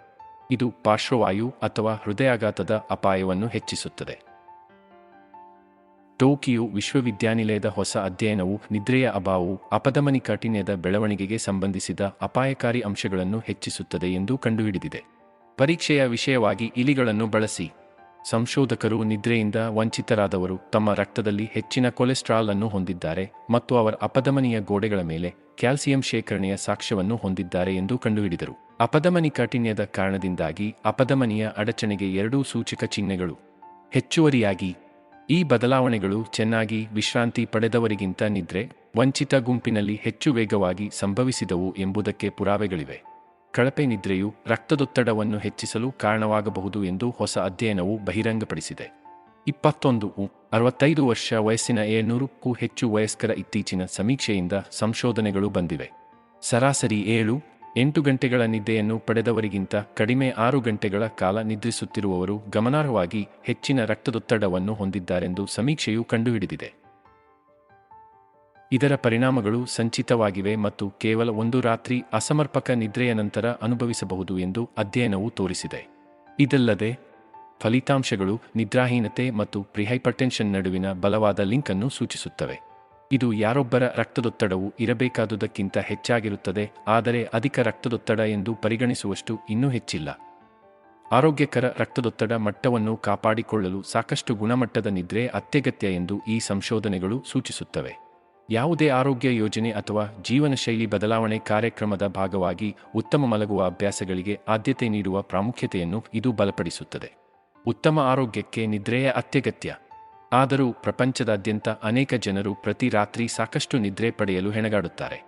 ಇದು ಪಾರ್ಶ್ವವಾಯು ಅಥವಾ ಹೃದಯಾಘಾತದ ಅಪಾಯವನ್ನು ಹೆಚ್ಚಿಸುತ್ತದೆ. ಟೋಕಿಯೋ ವಿಶ್ವವಿದ್ಯಾನಿಲಯದ ಹೊಸ ಅಧ್ಯಯನವು ನಿದ್ರೆಯ ಅಭಾವವು ಅಪಧಮನಿ ಕಾಠಿಣ್ಯದ ಬೆಳವಣಿಗೆಗೆ ಸಂಬಂಧಿಸಿದ ಅಪಾಯಕಾರಿ ಅಂಶಗಳನ್ನು ಹೆಚ್ಚಿಸುತ್ತದೆ ಎಂದು ಕಂಡುಹಿಡಿದಿದೆ. ಪರೀಕ್ಷೆಯ ವಿಷಯವಾಗಿ ಇಲಿಗಳನ್ನು ಬಳಸಿ. ಸಂಶೋಧಕರು ನಿದ್ರೆಯಿಂದ ವಂಚಿತರಾದವರು ತಮ್ಮ ರಕ್ತದಲ್ಲಿ ಹೆಚ್ಚಿನ ಕೊಲೆಸ್ಟ್ರಾಲ್ ಅನ್ನು ಹೊಂದಿದ್ದಾರೆ ಮತ್ತು ಅವರ ಅಪಧಮನಿಯ ಗೋಡೆಗಳ ಮೇಲೆ ಕ್ಯಾಲ್ಸಿಯಂ ಶೇಖರಣೆಯ ಸಾಕ್ಷ್ಯವನ್ನು ಹೊಂದಿದ್ದಾರೆ ಎಂದು ಕಂಡುಹಿಡಿದರು. ಅಪಧಮನಿ ಕಾಠಿಣ್ಯದ ಕಾರಣದಿಂದಾಗಿ ಅಪಧಮನಿಯ ಅಡಚಣೆಗೆ ಎರಡೂ ಸೂಚಕ ಚಿಹ್ನೆಗಳು ಹೆಚ್ಚುವರಿಯಾಗಿ ಈ ಬದಲಾವಣೆಗಳು ಚೆನ್ನಾಗಿ ವಿಶ್ರಾಂತಿ ಪಡೆದವರಿಗಿಂತ ನಿದ್ರೆ, ವಂಚಿತ ಗುಂಪಿನಲ್ಲಿ ಹೆಚ್ಚು ವೇಗವಾಗಿ ಸಂಭವಿಸಿದವು ಎಂಬುದಕ್ಕೆ ಪುರಾವೆಗಳಿವೆ. ಕಳಪೆ ನಿದ್ರೆಯು ರಕ್ತದೊತ್ತಡವನ್ನು ಹೆಚ್ಚಿಸಲು ಕಾರಣವಾಗಬಹುದು ಎಂದು ಹೊಸ ಅಧ್ಯಯನವು ಬಹಿರಂಗಪಡಿಸಿದೆ. ಇಪ್ಪತ್ತೊಂದು ಅರವತ್ತೈದು ವರ್ಷ ವಯಸ್ಸಿನ ಏಳ್ನೂರಕ್ಕೂ ಹೆಚ್ಚು ವಯಸ್ಕರ ಇತ್ತೀಚಿನ ಸಮೀಕ್ಷೆಯಿಂದ ಸಂಶೋಧನೆಗಳು ಬಂದಿವೆ. ಸರಾಸರಿ ಏಳು ಎಂಟು ಗಂಟೆಗಳ ನಿದ್ದೆಯನ್ನು ಪಡೆದವರಿಗಿಂತ ಕಡಿಮೆ ಆರು ಗಂಟೆಗಳ ಕಾಲ ನಿದ್ರಿಸುತ್ತಿರುವವರು ಗಮನಾರ್ಹವಾಗಿ ಹೆಚ್ಚಿನ ರಕ್ತದೊತ್ತಡವನ್ನು ಹೊಂದಿದ್ದಾರೆಂದು ಸಮೀಕ್ಷೆಯು ಕಂಡುಹಿಡಿದಿದೆ. ಇದರ ಪರಿಣಾಮಗಳು ಸಂಚಿತವಾಗಿವೆ ಮತ್ತು ಕೇವಲ ಒಂದು ರಾತ್ರಿ ಅಸಮರ್ಪಕ ನಿದ್ರೆಯ ನಂತರ ಅನುಭವಿಸಬಹುದು ಎಂದು ಅಧ್ಯಯನವು ತೋರಿಸಿದೆ. ಇದಲ್ಲದೆ, ಫಲಿತಾಂಶಗಳು ನಿದ್ರಾಹೀನತೆ ಮತ್ತು ಪ್ರಿಹೈಪರ್ಟೆನ್ಷನ್ ನಡುವಿನ ಬಲವಾದ ಲಿಂಕ್ ಅನ್ನು ಸೂಚಿಸುತ್ತವೆ. ಇದು ಯಾರೊಬ್ಬರ ರಕ್ತದೊತ್ತಡವು ಇರಬೇಕಾದುದಕ್ಕಿಂತ ಹೆಚ್ಚಾಗಿರುತ್ತದೆ, ಆದರೆ ಅಧಿಕ ರಕ್ತದೊತ್ತಡ ಎಂದು ಪರಿಗಣಿಸುವಷ್ಟು ಇನ್ನೂ ಹೆಚ್ಚಿಲ್ಲ. ಆರೋಗ್ಯಕರ ರಕ್ತದೊತ್ತಡ ಮಟ್ಟವನ್ನು ಕಾಪಾಡಿಕೊಳ್ಳಲು ಸಾಕಷ್ಟು ಗುಣಮಟ್ಟದ ನಿದ್ರೆ ಅತ್ಯಗತ್ಯ ಎಂದು ಈ ಸಂಶೋಧನೆಗಳು ಸೂಚಿಸುತ್ತವೆ. ಯಾವುದೇ ಆರೋಗ್ಯ ಯೋಜನೆ ಅಥವಾ ಜೀವನ ಶೈಲಿ ಬದಲಾವಣೆ ಕಾರ್ಯಕ್ರಮದ ಭಾಗವಾಗಿ ಉತ್ತಮ ಮಲಗುವ ಅಭ್ಯಾಸಗಳಿಗೆ ಆದ್ಯತೆ ನೀಡುವ ಪ್ರಾಮುಖ್ಯತೆಯನ್ನು ಇದು ಬಲಪಡಿಸುತ್ತದೆ. ಉತ್ತಮ ಆರೋಗ್ಯಕ್ಕೆ ನಿದ್ರೆಯ ಅತ್ಯಗತ್ಯ. ಆದರೂ ಪ್ರಪಂಚದಾದ್ಯಂತ ಅನೇಕ ಜನರು ಪ್ರತಿ ರಾತ್ರಿ ಸಾಕಷ್ಟು ನಿದ್ರೆ ಪಡೆಯಲು ಹೆಣಗಾಡುತ್ತಾರೆ.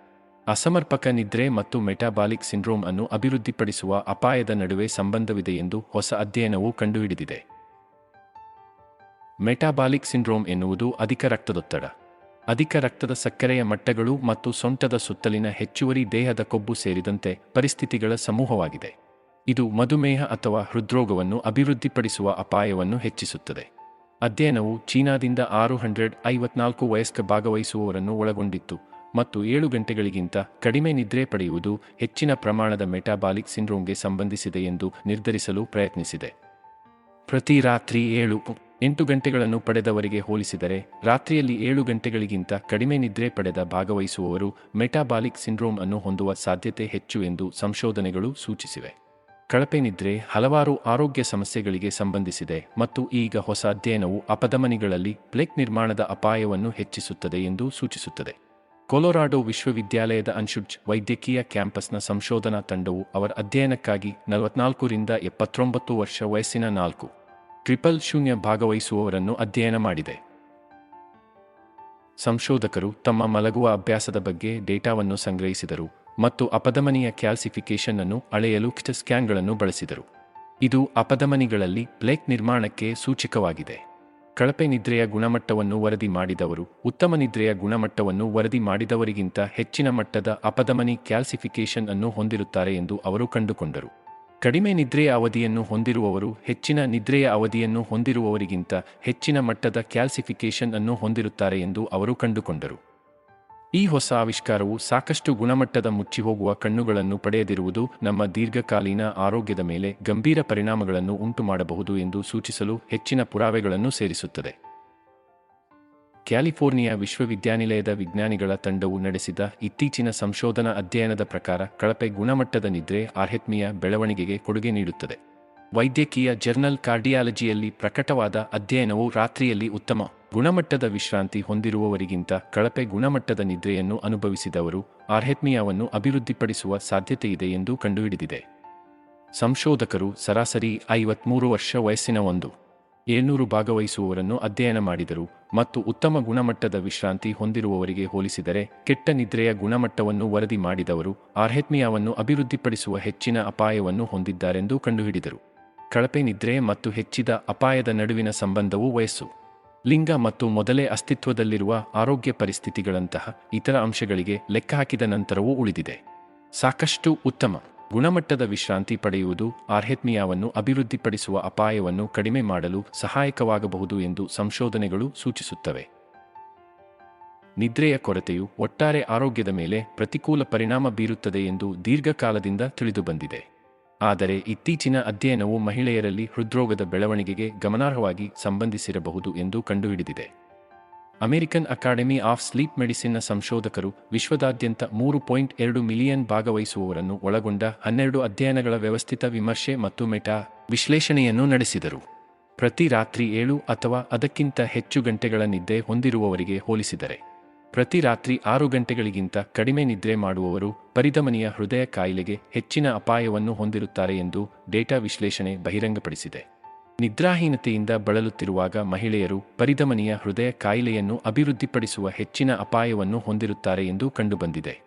ಅಸಮರ್ಪಕ ನಿದ್ರೆ ಮತ್ತು ಮೆಟಾಬಾಲಿಕ್ ಸಿಂಡ್ರೋಮ್ ಅನ್ನು ಅಭಿವೃದ್ಧಿಪಡಿಸುವ ಅಪಾಯದ ನಡುವೆ ಸಂಬಂಧವಿದೆ ಎಂದು ಹೊಸ ಅಧ್ಯಯನವು ಕಂಡುಹಿಡಿದಿದೆ. ಮೆಟಾಬಾಲಿಕ್ ಸಿಂಡ್ರೋಮ್ ಎನ್ನುವುದು ಅಧಿಕ ರಕ್ತದೊತ್ತಡ. ಅಧಿಕ ರಕ್ತದ ಸಕ್ಕರೆಯ ಮಟ್ಟಗಳು ಮತ್ತು ಸೊಂಟದ ಸುತ್ತಲಿನ ಹೆಚ್ಚುವರಿ ದೇಹದ ಕೊಬ್ಬು ಸೇರಿದಂತೆ ಪರಿಸ್ಥಿತಿಗಳ ಸಮೂಹವಾಗಿದೆ. ಇದು ಮಧುಮೇಹ ಅಥವಾ ಹೃದ್ರೋಗವನ್ನು ಅಭಿವೃದ್ಧಿಪಡಿಸುವ ಅಪಾಯವನ್ನು ಹೆಚ್ಚಿಸುತ್ತದೆ. ಅಧ್ಯಯನವು ಚೀನಾದಿಂದ ಆರು ಹಂಡ್ರೆಡ್ ಐವತ್ನಾಲ್ಕು ವಯಸ್ಕ ಭಾಗವಹಿಸುವವರನ್ನು ಒಳಗೊಂಡಿತ್ತು ಮತ್ತು ಏಳು ಗಂಟೆಗಳಿಗಿಂತ ಕಡಿಮೆ ನಿದ್ರೆ ಪಡೆಯುವುದು ಹೆಚ್ಚಿನ ಪ್ರಮಾಣದ ಮೆಟಾಬಾಲಿಕ್ ಸಿಂಡ್ರೋಮ್ಗೆ ಸಂಬಂಧಿಸಿದೆ ಎಂದು ನಿರ್ಧರಿಸಲು ಪ್ರಯತ್ನಿಸಿದೆ. ಪ್ರತಿ ರಾತ್ರಿ ಏಳು, ಎಂಟು ಗಂಟೆಗಳನ್ನು ಪಡೆದವರಿಗೆ ಹೋಲಿಸಿದರೆ ರಾತ್ರಿಯಲ್ಲಿ ಏಳು ಗಂಟೆಗಳಿಗಿಂತ ಕಡಿಮೆ ನಿದ್ರೆ ಪಡೆದ ಭಾಗವಹಿಸುವವರು ಮೆಟಾಬಾಲಿಕ್ ಸಿಂಡ್ರೋಮ್ ಅನ್ನು ಹೊಂದುವ ಸಾಧ್ಯತೆ ಹೆಚ್ಚು ಎಂದು ಸಂಶೋಧನೆಗಳು ಸೂಚಿಸಿವೆ. ಕಳಪೆ ನಿದ್ರೆ ಹಲವಾರು ಆರೋಗ್ಯ ಸಮಸ್ಯೆಗಳಿಗೆ ಸಂಬಂಧಿಸಿದೆ ಮತ್ತು ಈಗ ಹೊಸ ಅಧ್ಯಯನವು ಅಪಧಮನಿಗಳಲ್ಲಿ ಪ್ಲೇಕ್ ನಿರ್ಮಾಣದ ಅಪಾಯವನ್ನು ಹೆಚ್ಚಿಸುತ್ತದೆ ಎಂದು ಸೂಚಿಸುತ್ತದೆ. ಕೊಲೊರಾಡೋ ವಿಶ್ವವಿದ್ಯಾಲಯದ ಅನ್ಶುಡ್ಜ್ ವೈದ್ಯಕೀಯ ಕ್ಯಾಂಪಸ್ನ ಸಂಶೋಧನಾ ತಂಡವು ಅವರ ಅಧ್ಯಯನಕ್ಕಾಗಿ ನಲವತ್ನಾಲ್ಕರಿಂದ ಎಪ್ಪತ್ತೊಂಬತ್ತು ವರ್ಷ ವಯಸ್ಸಿನ ನಾಲ್ಕು, ಟ್ರಿಪಲ್ ಶೂನ್ಯ ಭಾಗವಹಿಸುವವರನ್ನು ಅಧ್ಯಯನ ಮಾಡಿದೆ. ಸಂಶೋಧಕರು ತಮ್ಮ ಮಲಗುವ ಅಭ್ಯಾಸದ ಬಗ್ಗೆ ಡೇಟಾವನ್ನು ಸಂಗ್ರಹಿಸಿದರು. ಮತ್ತು ಅಪಧಮನಿಯ ಕ್ಯಾಲ್ಸಿಫಿಕೇಶನ್ ಅನ್ನು ಅಳೆಯಲು ಸ್ಕ್ಯಾನ್ಗಳನ್ನು ಬಳಸಿದರು. ಇದು ಅಪಧಮನಿಗಳಲ್ಲಿ ಪ್ಲೇಕ್ ನಿರ್ಮಾಣಕ್ಕೆ ಸೂಚಕವಾಗಿದೆ. ಕಳಪೆ ನಿದ್ರೆಯ ಗುಣಮಟ್ಟವನ್ನು ವರದಿ ಮಾಡಿದವರು, ಉತ್ತಮ ನಿದ್ರೆಯ ಗುಣಮಟ್ಟವನ್ನು ವರದಿ ಮಾಡಿದವರಿಗಿಂತ ಹೆಚ್ಚಿನ ಮಟ್ಟದ ಅಪಧಮನಿ ಕ್ಯಾಲ್ಸಿಫಿಕೇಶನ್ ಅನ್ನು ಹೊಂದಿರುತ್ತಾರೆ ಎಂದು ಅವರು ಕಂಡುಕೊಂಡರು. ಕಡಿಮೆ ನಿದ್ರೆಯ ಅವಧಿಯನ್ನು ಹೊಂದಿರುವವರು ಹೆಚ್ಚಿನ ನಿದ್ರೆಯ ಅವಧಿಯನ್ನು ಹೊಂದಿರುವವರಿಗಿಂತ ಹೆಚ್ಚಿನ ಮಟ್ಟದ ಕ್ಯಾಲ್ಸಿಫಿಕೇಶನ್ ಅನ್ನು ಹೊಂದಿರುತ್ತಾರೆ ಎಂದು ಅವರು ಕಂಡುಕೊಂಡರು. ಈ ಹೊಸ ಆವಿಷ್ಕಾರವು ಸಾಕಷ್ಟು ಗುಣಮಟ್ಟದ ಮುಚ್ಚಿಹೋಗುವ ಕಣ್ಣುಗಳನ್ನು ಪಡೆಯದಿರುವುದು ನಮ್ಮ ದೀರ್ಘಕಾಲೀನ ಆರೋಗ್ಯದ ಮೇಲೆ ಗಂಭೀರ ಪರಿಣಾಮಗಳನ್ನು ಉಂಟುಮಾಡಬಹುದು ಎಂದು ಸೂಚಿಸಲು ಹೆಚ್ಚಿನ ಪುರಾವೆಗಳನ್ನು ಸೇರಿಸುತ್ತದೆ. ಕ್ಯಾಲಿಫೋರ್ನಿಯಾ ವಿಶ್ವವಿದ್ಯಾನಿಲಯದ ವಿಜ್ಞಾನಿಗಳ ತಂಡವು ನಡೆಸಿದ ಇತ್ತೀಚಿನ ಸಂಶೋಧನಾ ಅಧ್ಯಯನದ ಪ್ರಕಾರ ಕಳಪೆ ಗುಣಮಟ್ಟದ ನಿದ್ರೆ ಆರ್ಹೆತ್ಮಿಯ ಬೆಳವಣಿಗೆಗೆ ಕೊಡುಗೆ ನೀಡುತ್ತದೆ. ವೈದ್ಯಕೀಯ ಜರ್ನಲ್ ಕಾರ್ಡಿಯಾಲಜಿಯಲ್ಲಿ ಪ್ರಕಟವಾದ ಅಧ್ಯಯನವು ರಾತ್ರಿಯಲ್ಲಿ ಉತ್ತಮ ಗುಣಮಟ್ಟದ ವಿಶ್ರಾಂತಿ ಹೊಂದಿರುವವರಿಗಿಂತ ಕಳಪೆ ಗುಣಮಟ್ಟದ ನಿದ್ರೆಯನ್ನು ಅನುಭವಿಸಿದವರು ಆರ್ಹೆತ್ಮಿಯಾವನ್ನು ಅಭಿವೃದ್ಧಿಪಡಿಸುವ ಸಾಧ್ಯತೆಯಿದೆ ಎಂದು ಕಂಡುಹಿಡಿದಿದೆ. ಸಂಶೋಧಕರು ಸರಾಸರಿ ಐವತ್ಮೂರು ವರ್ಷ ವಯಸ್ಸಿನ ಒಂದು ಏಳ್ನೂರು ಭಾಗವಹಿಸುವವರನ್ನು ಅಧ್ಯಯನ ಮಾಡಿದರು ಮತ್ತು ಉತ್ತಮ ಗುಣಮಟ್ಟದ ವಿಶ್ರಾಂತಿ ಹೊಂದಿರುವವರಿಗೆ ಹೋಲಿಸಿದರೆ ಕೆಟ್ಟ ನಿದ್ರೆಯ ಗುಣಮಟ್ಟವನ್ನು ವರದಿ ಮಾಡಿದವರು ಆರ್ಹೆತ್ಮಿಯಾವನ್ನು ಅಭಿವೃದ್ಧಿಪಡಿಸುವ ಹೆಚ್ಚಿನ ಅಪಾಯವನ್ನು ಹೊಂದಿದ್ದಾರೆಂದು ಕಂಡುಹಿಡಿದರು. ಕಳಪೆ ನಿದ್ರೆ ಮತ್ತು ಹೆಚ್ಚಿದ ಅಪಾಯದ ನಡುವಿನ ಸಂಬಂಧವು ವಯಸ್ಸು. ಲಿಂಗ ಮತ್ತು ಮೊದಲೇ ಅಸ್ತಿತ್ವದಲ್ಲಿರುವ ಆರೋಗ್ಯ ಪರಿಸ್ಥಿತಿಗಳಂತಹ ಇತರ ಅಂಶಗಳಿಗೆ ಲೆಕ್ಕಹಾಕಿದ ನಂತರವೂ ಉಳಿದಿದೆ. ಸಾಕಷ್ಟು ಉತ್ತಮ ಗುಣಮಟ್ಟದ ವಿಶ್ರಾಂತಿ ಪಡೆಯುವುದು ಆರ್ಹೆತ್ಮಿಯಾವನ್ನು ಅಭಿವೃದ್ಧಿಪಡಿಸುವ ಅಪಾಯವನ್ನು ಕಡಿಮೆ ಮಾಡಲು ಸಹಾಯಕವಾಗಬಹುದು ಎಂದು ಸಂಶೋಧನೆಗಳು ಸೂಚಿಸುತ್ತವೆ. ನಿದ್ರೆಯ ಕೊರತೆಯು ಒಟ್ಟಾರೆ ಆರೋಗ್ಯದ ಮೇಲೆ ಪ್ರತಿಕೂಲ ಪರಿಣಾಮ ಬೀರುತ್ತದೆ ಎಂದು ದೀರ್ಘಕಾಲದಿಂದ ತಿಳಿದುಬಂದಿದೆ. ಆದರೆ ಇತ್ತೀಚಿನ ಅಧ್ಯಯನವು ಮಹಿಳೆಯರಲ್ಲಿ ಹೃದ್ರೋಗದ ಬೆಳವಣಿಗೆಗೆ ಗಮನಾರ್ಹವಾಗಿ ಸಂಬಂಧಿಸಿರಬಹುದು ಎಂದು ಕಂಡುಹಿಡಿದಿದೆ. ಅಮೆರಿಕನ್ ಅಕಾಡೆಮಿ ಆಫ್ ಸ್ಲೀಪ್ ಮೆಡಿಸಿನ್ನ ಸಂಶೋಧಕರು ವಿಶ್ವದಾದ್ಯಂತ ಮೂರು ಪಾಯಿಂಟ್ ಎರಡು ಮಿಲಿಯನ್ ಭಾಗವಹಿಸುವವರನ್ನು ಒಳಗೊಂಡ ಹನ್ನೆರಡು ಅಧ್ಯಯನಗಳ ವ್ಯವಸ್ಥಿತ ವಿಮರ್ಶೆ ಮತ್ತು ಮೆಟಾ ವಿಶ್ಲೇಷಣೆಯನ್ನು ನಡೆಸಿದರು. ಪ್ರತಿ ರಾತ್ರಿ ಏಳು ಅಥವಾ ಅದಕ್ಕಿಂತ ಹೆಚ್ಚು ಗಂಟೆಗಳ ನಿದ್ದೆ ಹೊಂದಿರುವವರಿಗೆ ಹೋಲಿಸಿದರೆ ಪ್ರತಿ ರಾತ್ರಿ ಆರು ಗಂಟೆಗಳಿಗಿಂತ ಕಡಿಮೆ ನಿದ್ರೆ ಮಾಡುವವರು ಪರಿಧಮನಿಯ ಹೃದಯ ಕಾಯಿಲೆಗೆ ಹೆಚ್ಚಿನ ಅಪಾಯವನ್ನು ಹೊಂದಿರುತ್ತಾರೆ ಎಂದು ಡೇಟಾ ವಿಶ್ಲೇಷಣೆ ಬಹಿರಂಗಪಡಿಸಿದೆ. ನಿದ್ರಾಹೀನತೆಯಿಂದ ಬಳಲುತ್ತಿರುವಾಗ ಮಹಿಳೆಯರು ಪರಿಧಮನಿಯ ಹೃದಯ ಕಾಯಿಲೆಯನ್ನು ಅಭಿವೃದ್ಧಿಪಡಿಸುವ ಹೆಚ್ಚಿನ ಅಪಾಯವನ್ನು ಹೊಂದಿರುತ್ತಾರೆ ಎಂದು ಕಂಡುಬಂದಿದೆ.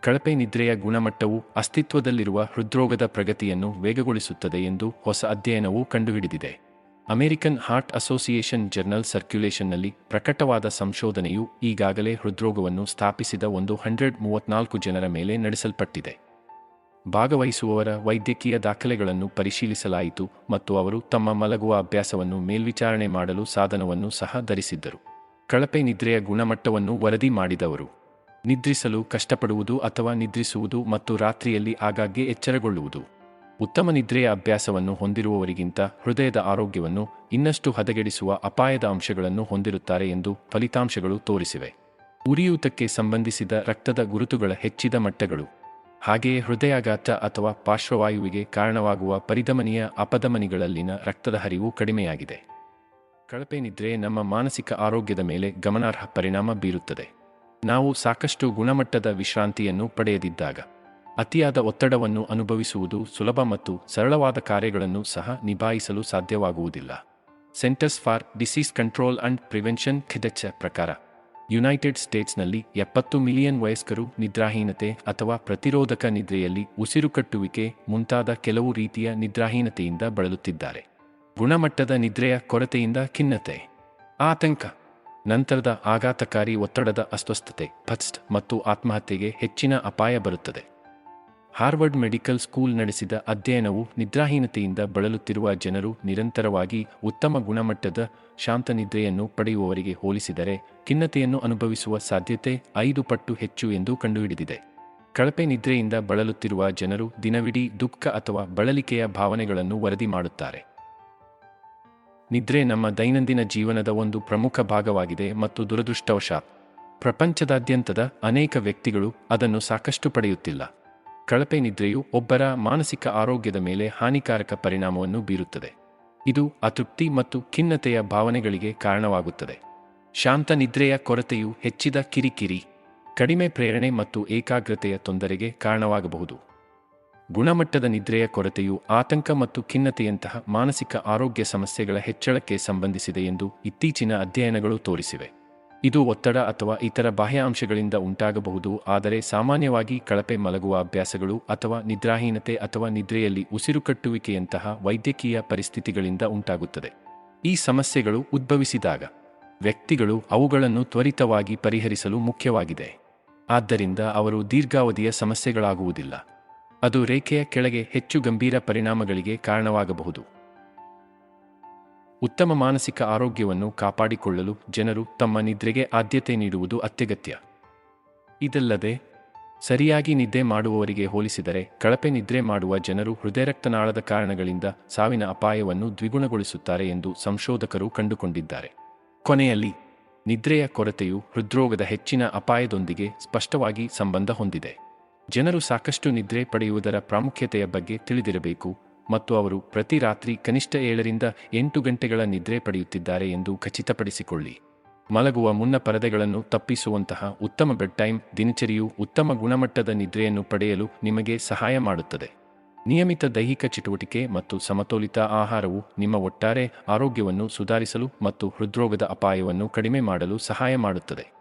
ಕಳಪೆ ನಿದ್ರೆಯ ಗುಣಮಟ್ಟವು ಅಸ್ತಿತ್ವದಲ್ಲಿರುವ ಹೃದ್ರೋಗದ ಪ್ರಗತಿಯನ್ನು ವೇಗಗೊಳಿಸುತ್ತದೆ ಎಂದು ಹೊಸ ಅಧ್ಯಯನವು ಕಂಡುಹಿಡಿದಿದೆ. ಅಮೆರಿಕನ್ ಹಾರ್ಟ್ ಅಸೋಸಿಯೇಷನ್ ಜರ್ನಲ್ ಸರ್ಕ್ಯುಲೇಷನ್ನಲ್ಲಿ ಪ್ರಕಟವಾದ ಸಂಶೋಧನೆಯು ಈಗಾಗಲೇ ಹೃದ್ರೋಗವನ್ನು ಸ್ಥಾಪಿಸಿದ ಒಂದು ಹಂಡ್ರೆಡ್ ಮೂವತ್ನಾಲ್ಕು ಜನರ ಮೇಲೆ ನಡೆಸಲ್ಪಟ್ಟಿದೆ. ಭಾಗವಹಿಸುವವರ ವೈದ್ಯಕೀಯ ದಾಖಲೆಗಳನ್ನು ಪರಿಶೀಲಿಸಲಾಯಿತು ಮತ್ತು ಅವರು ತಮ್ಮ ಮಲಗುವ ಅಭ್ಯಾಸವನ್ನು ಮೇಲ್ವಿಚಾರಣೆ ಮಾಡಲು ಸಾಧನವನ್ನು ಸಹ ಧರಿಸಿದ್ದರು. ಕಳಪೆ ನಿದ್ರೆಯ ಗುಣಮಟ್ಟವನ್ನು ವರದಿ ಮಾಡಿದವರು. ನಿದ್ರಿಸಲು ಕಷ್ಟಪಡುವುದು ಅಥವಾ ನಿದ್ರಿಸುವುದು ಮತ್ತು ರಾತ್ರಿಯಲ್ಲಿ ಆಗಾಗ್ಗೆ ಎಚ್ಚರಗೊಳ್ಳುವುದು. ಉತ್ತಮ ನಿದ್ರೆಯ ಅಭ್ಯಾಸವನ್ನು ಹೊಂದಿರುವವರಿಗಿಂತ ಹೃದಯದ ಆರೋಗ್ಯವನ್ನು ಇನ್ನಷ್ಟು ಹದಗೆಡಿಸುವ ಅಪಾಯದ ಅಂಶಗಳನ್ನು ಹೊಂದಿರುತ್ತಾರೆ ಎಂದು ಫಲಿತಾಂಶಗಳು ತೋರಿಸಿವೆ. ಉರಿಯೂತಕ್ಕೆ ಸಂಬಂಧಿಸಿದ ರಕ್ತದ ಗುರುತುಗಳ ಹೆಚ್ಚಿದ ಮಟ್ಟಗಳು. ಹಾಗೆಯೇ ಹೃದಯಾಘಾತ ಅಥವಾ ಪಾರ್ಶ್ವವಾಯುವಿಗೆ ಕಾರಣವಾಗುವ ಪರಿಧಮನಿಯ ಅಪಧಮನಿಗಳಲ್ಲಿನ ರಕ್ತದ ಹರಿವು ಕಡಿಮೆಯಾಗಿದೆ. ಕಳಪೆ ನಿದ್ರೆ ನಮ್ಮ ಮಾನಸಿಕ ಆರೋಗ್ಯದ ಮೇಲೆ ಗಮನಾರ್ಹ ಪರಿಣಾಮ ಬೀರುತ್ತದೆ. ನಾವು ಸಾಕಷ್ಟು ಗುಣಮಟ್ಟದ ವಿಶ್ರಾಂತಿಯನ್ನು ಪಡೆಯದಿದ್ದಾಗ ಅತಿಯಾದ ಒತ್ತಡವನ್ನು ಅನುಭವಿಸುವುದು ಸುಲಭ ಮತ್ತು ಸರಳವಾದ ಕಾರ್ಯಗಳನ್ನು ಸಹ ನಿಭಾಯಿಸಲು ಸಾಧ್ಯವಾಗುವುದಿಲ್ಲ. Centers for disease control and prevention ಖಿದಚ್ಚ ಪ್ರಕಾರ ಯುನೈಟೆಡ್ ಸ್ಟೇಟ್ಸ್ನಲ್ಲಿ ಎಪ್ಪತ್ತು ಮಿಲಿಯನ್ ವಯಸ್ಕರು ನಿದ್ರಾಹೀನತೆ ಅಥವಾ ಪ್ರತಿರೋಧಕ ನಿದ್ರೆಯಲ್ಲಿ ಉಸಿರುಕಟ್ಟುವಿಕೆ ಮುಂತಾದ ಕೆಲವು ರೀತಿಯ ನಿದ್ರಾಹೀನತೆಯಿಂದ ಬಳಲುತ್ತಿದ್ದಾರೆ. ಗುಣಮಟ್ಟದ ನಿದ್ರೆಯ ಕೊರತೆಯಿಂದ ಖಿನ್ನತೆ, ಆತಂಕ, ನಂತರದ ಆಘಾತಕಾರಿ ಒತ್ತಡದ ಅಸ್ವಸ್ಥತೆ ಫಸ್ಟ್ ಮತ್ತು ಆತ್ಮಹತ್ಯೆಗೆ ಹೆಚ್ಚಿನ ಅಪಾಯ ಬರುತ್ತದೆ. ಹಾರ್ವರ್ಡ್ ಮೆಡಿಕಲ್ ಸ್ಕೂಲ್ ನಡೆಸಿದ ಅಧ್ಯಯನವು ನಿದ್ರಾಹೀನತೆಯಿಂದ ಬಳಲುತ್ತಿರುವ ಜನರು ನಿರಂತರವಾಗಿ ಉತ್ತಮ ಗುಣಮಟ್ಟದ ಶಾಂತ ನಿದ್ರೆಯನ್ನು ಪಡೆಯುವವರಿಗೆ ಹೋಲಿಸಿದರೆ ಖಿನ್ನತೆಯನ್ನು ಅನುಭವಿಸುವ ಸಾಧ್ಯತೆ ಐದು ಪಟ್ಟು ಹೆಚ್ಚು ಎಂದು ಕಂಡುಹಿಡಿದಿದೆ. ಕಳಪೆ ನಿದ್ರೆಯಿಂದ ಬಳಲುತ್ತಿರುವ ಜನರು ದಿನವಿಡೀ ದುಃಖ ಅಥವಾ ಬಳಲಿಕೆಯ ಭಾವನೆಗಳನ್ನು ವರದಿ ಮಾಡುತ್ತಾರೆ. ನಿದ್ರೆ ನಮ್ಮ ದೈನಂದಿನ ಜೀವನದ ಒಂದು ಪ್ರಮುಖ ಭಾಗವಾಗಿದೆ ಮತ್ತು ದುರದೃಷ್ಟವಶಾತ್ ಪ್ರಪಂಚದಾದ್ಯಂತದ ಅನೇಕ ವ್ಯಕ್ತಿಗಳು ಅದನ್ನು ಸಾಕಷ್ಟು ಪಡೆಯುತ್ತಿಲ್ಲ. ಕಳಪೆ ನಿದ್ರೆಯು ಒಬ್ಬರ ಮಾನಸಿಕ ಆರೋಗ್ಯದ ಮೇಲೆ ಹಾನಿಕಾರಕ ಪರಿಣಾಮವನ್ನು ಬೀರುತ್ತದೆ. ಇದು ಅತೃಪ್ತಿ ಮತ್ತು ಖಿನ್ನತೆಯ ಭಾವನೆಗಳಿಗೆ ಕಾರಣವಾಗುತ್ತದೆ. ಶಾಂತ ನಿದ್ರೆಯ ಕೊರತೆಯು ಹೆಚ್ಚಿದ ಕಿರಿಕಿರಿ, ಕಡಿಮೆ ಪ್ರೇರಣೆ ಮತ್ತು ಏಕಾಗ್ರತೆಯ ತೊಂದರೆಗೆ ಕಾರಣವಾಗಬಹುದು. ಗುಣಮಟ್ಟದ ನಿದ್ರೆಯ ಕೊರತೆಯು ಆತಂಕ ಮತ್ತು ಖಿನ್ನತೆಯಂತಹ ಮಾನಸಿಕ ಆರೋಗ್ಯ ಸಮಸ್ಯೆಗಳ ಹೆಚ್ಚಳಕ್ಕೆ ಸಂಬಂಧಿಸಿದೆ ಎಂದು ಇತ್ತೀಚಿನ ಅಧ್ಯಯನಗಳು ತೋರಿಸಿವೆ. ಇದು ಒತ್ತಡ ಅಥವಾ ಇತರ ಬಾಹ್ಯ ಅಂಶಗಳಿಂದ ಉಂಟಾಗಬಹುದು, ಆದರೆ ಸಾಮಾನ್ಯವಾಗಿ ಕಳಪೆ ಮಲಗುವ ಅಭ್ಯಾಸಗಳು ಅಥವಾ ನಿದ್ರಾಹೀನತೆ ಅಥವಾ ನಿದ್ರೆಯಲ್ಲಿ ಉಸಿರುಕಟ್ಟುವಿಕೆಯಂತಹ ವೈದ್ಯಕೀಯ ಪರಿಸ್ಥಿತಿಗಳಿಂದ ಉಂಟಾಗುತ್ತದೆ. ಈ ಸಮಸ್ಯೆಗಳು ಉದ್ಭವಿಸಿದಾಗ ವ್ಯಕ್ತಿಗಳು ಅವುಗಳನ್ನು ತ್ವರಿತವಾಗಿ ಪರಿಹರಿಸಲು ಮುಖ್ಯವಾಗಿದೆ. ಆದ್ದರಿಂದ ಅವರು ದೀರ್ಘಾವಧಿಯ ಸಮಸ್ಯೆಗಳಾಗುವುದಿಲ್ಲ. ಅದು ರೇಖೆಯ ಕೆಳಗೆ ಹೆಚ್ಚು ಗಂಭೀರ ಪರಿಣಾಮಗಳಿಗೆ ಕಾರಣವಾಗಬಹುದು. ಉತ್ತಮ ಮಾನಸಿಕ ಆರೋಗ್ಯವನ್ನು ಕಾಪಾಡಿಕೊಳ್ಳಲು ಜನರು ತಮ್ಮ ನಿದ್ರೆಗೆ ಆದ್ಯತೆ ನೀಡುವುದು ಅತ್ಯಗತ್ಯ. ಇದಲ್ಲದೆ, ಸರಿಯಾಗಿ ನಿದ್ದೆ ಮಾಡುವವರಿಗೆ ಹೋಲಿಸಿದರೆ ಕಳಪೆ ನಿದ್ರೆ ಮಾಡುವ ಜನರು ಹೃದಯರಕ್ತನಾಳದ ಕಾರಣಗಳಿಂದ ಸಾವಿನ ಅಪಾಯವನ್ನು ದ್ವಿಗುಣಗೊಳಿಸುತ್ತಾರೆ ಎಂದು ಸಂಶೋಧಕರು ಕಂಡುಕೊಂಡಿದ್ದಾರೆ. ಕೊನೆಯಲ್ಲಿ, ನಿದ್ರೆಯ ಕೊರತೆಯು ಹೃದ್ರೋಗದ ಹೆಚ್ಚಿನ ಅಪಾಯದೊಂದಿಗೆ ಸ್ಪಷ್ಟವಾಗಿ ಸಂಬಂಧ ಹೊಂದಿದೆ. ಜನರು ಸಾಕಷ್ಟು ನಿದ್ರೆ ಪಡೆಯುವುದರ ಪ್ರಾಮುಖ್ಯತೆಯ ಬಗ್ಗೆ ತಿಳಿದಿರಬೇಕು. ಮತ್ತು ಅವರು ಪ್ರತಿ ರಾತ್ರಿ ಕನಿಷ್ಠ ಏಳರಿಂದ ಎಂಟು ಗಂಟೆಗಳ ನಿದ್ರೆ ಪಡೆಯುತ್ತಿದ್ದಾರೆ ಎಂದು ಖಚಿತಪಡಿಸಿಕೊಳ್ಳಿ. ಮಲಗುವ ಮುನ್ನ ಪರದೆಗಳನ್ನು ತಪ್ಪಿಸುವಂತಹ ಉತ್ತಮ ಬೆಡ್ ಟೈಮ್ ದಿನಚರಿಯು ಉತ್ತಮ ಗುಣಮಟ್ಟದ ನಿದ್ರೆಯನ್ನು ಪಡೆಯಲು ನಿಮಗೆ ಸಹಾಯ ಮಾಡುತ್ತದೆ. ನಿಯಮಿತ ದೈಹಿಕ ಚಟುವಟಿಕೆ ಮತ್ತು ಸಮತೋಲಿತ ಆಹಾರವು ನಿಮ್ಮ ಒಟ್ಟಾರೆ ಆರೋಗ್ಯವನ್ನು ಸುಧಾರಿಸಲು ಮತ್ತು ಹೃದ್ರೋಗದ ಅಪಾಯವನ್ನು ಕಡಿಮೆ ಮಾಡಲು ಸಹಾಯ ಮಾಡುತ್ತದೆ.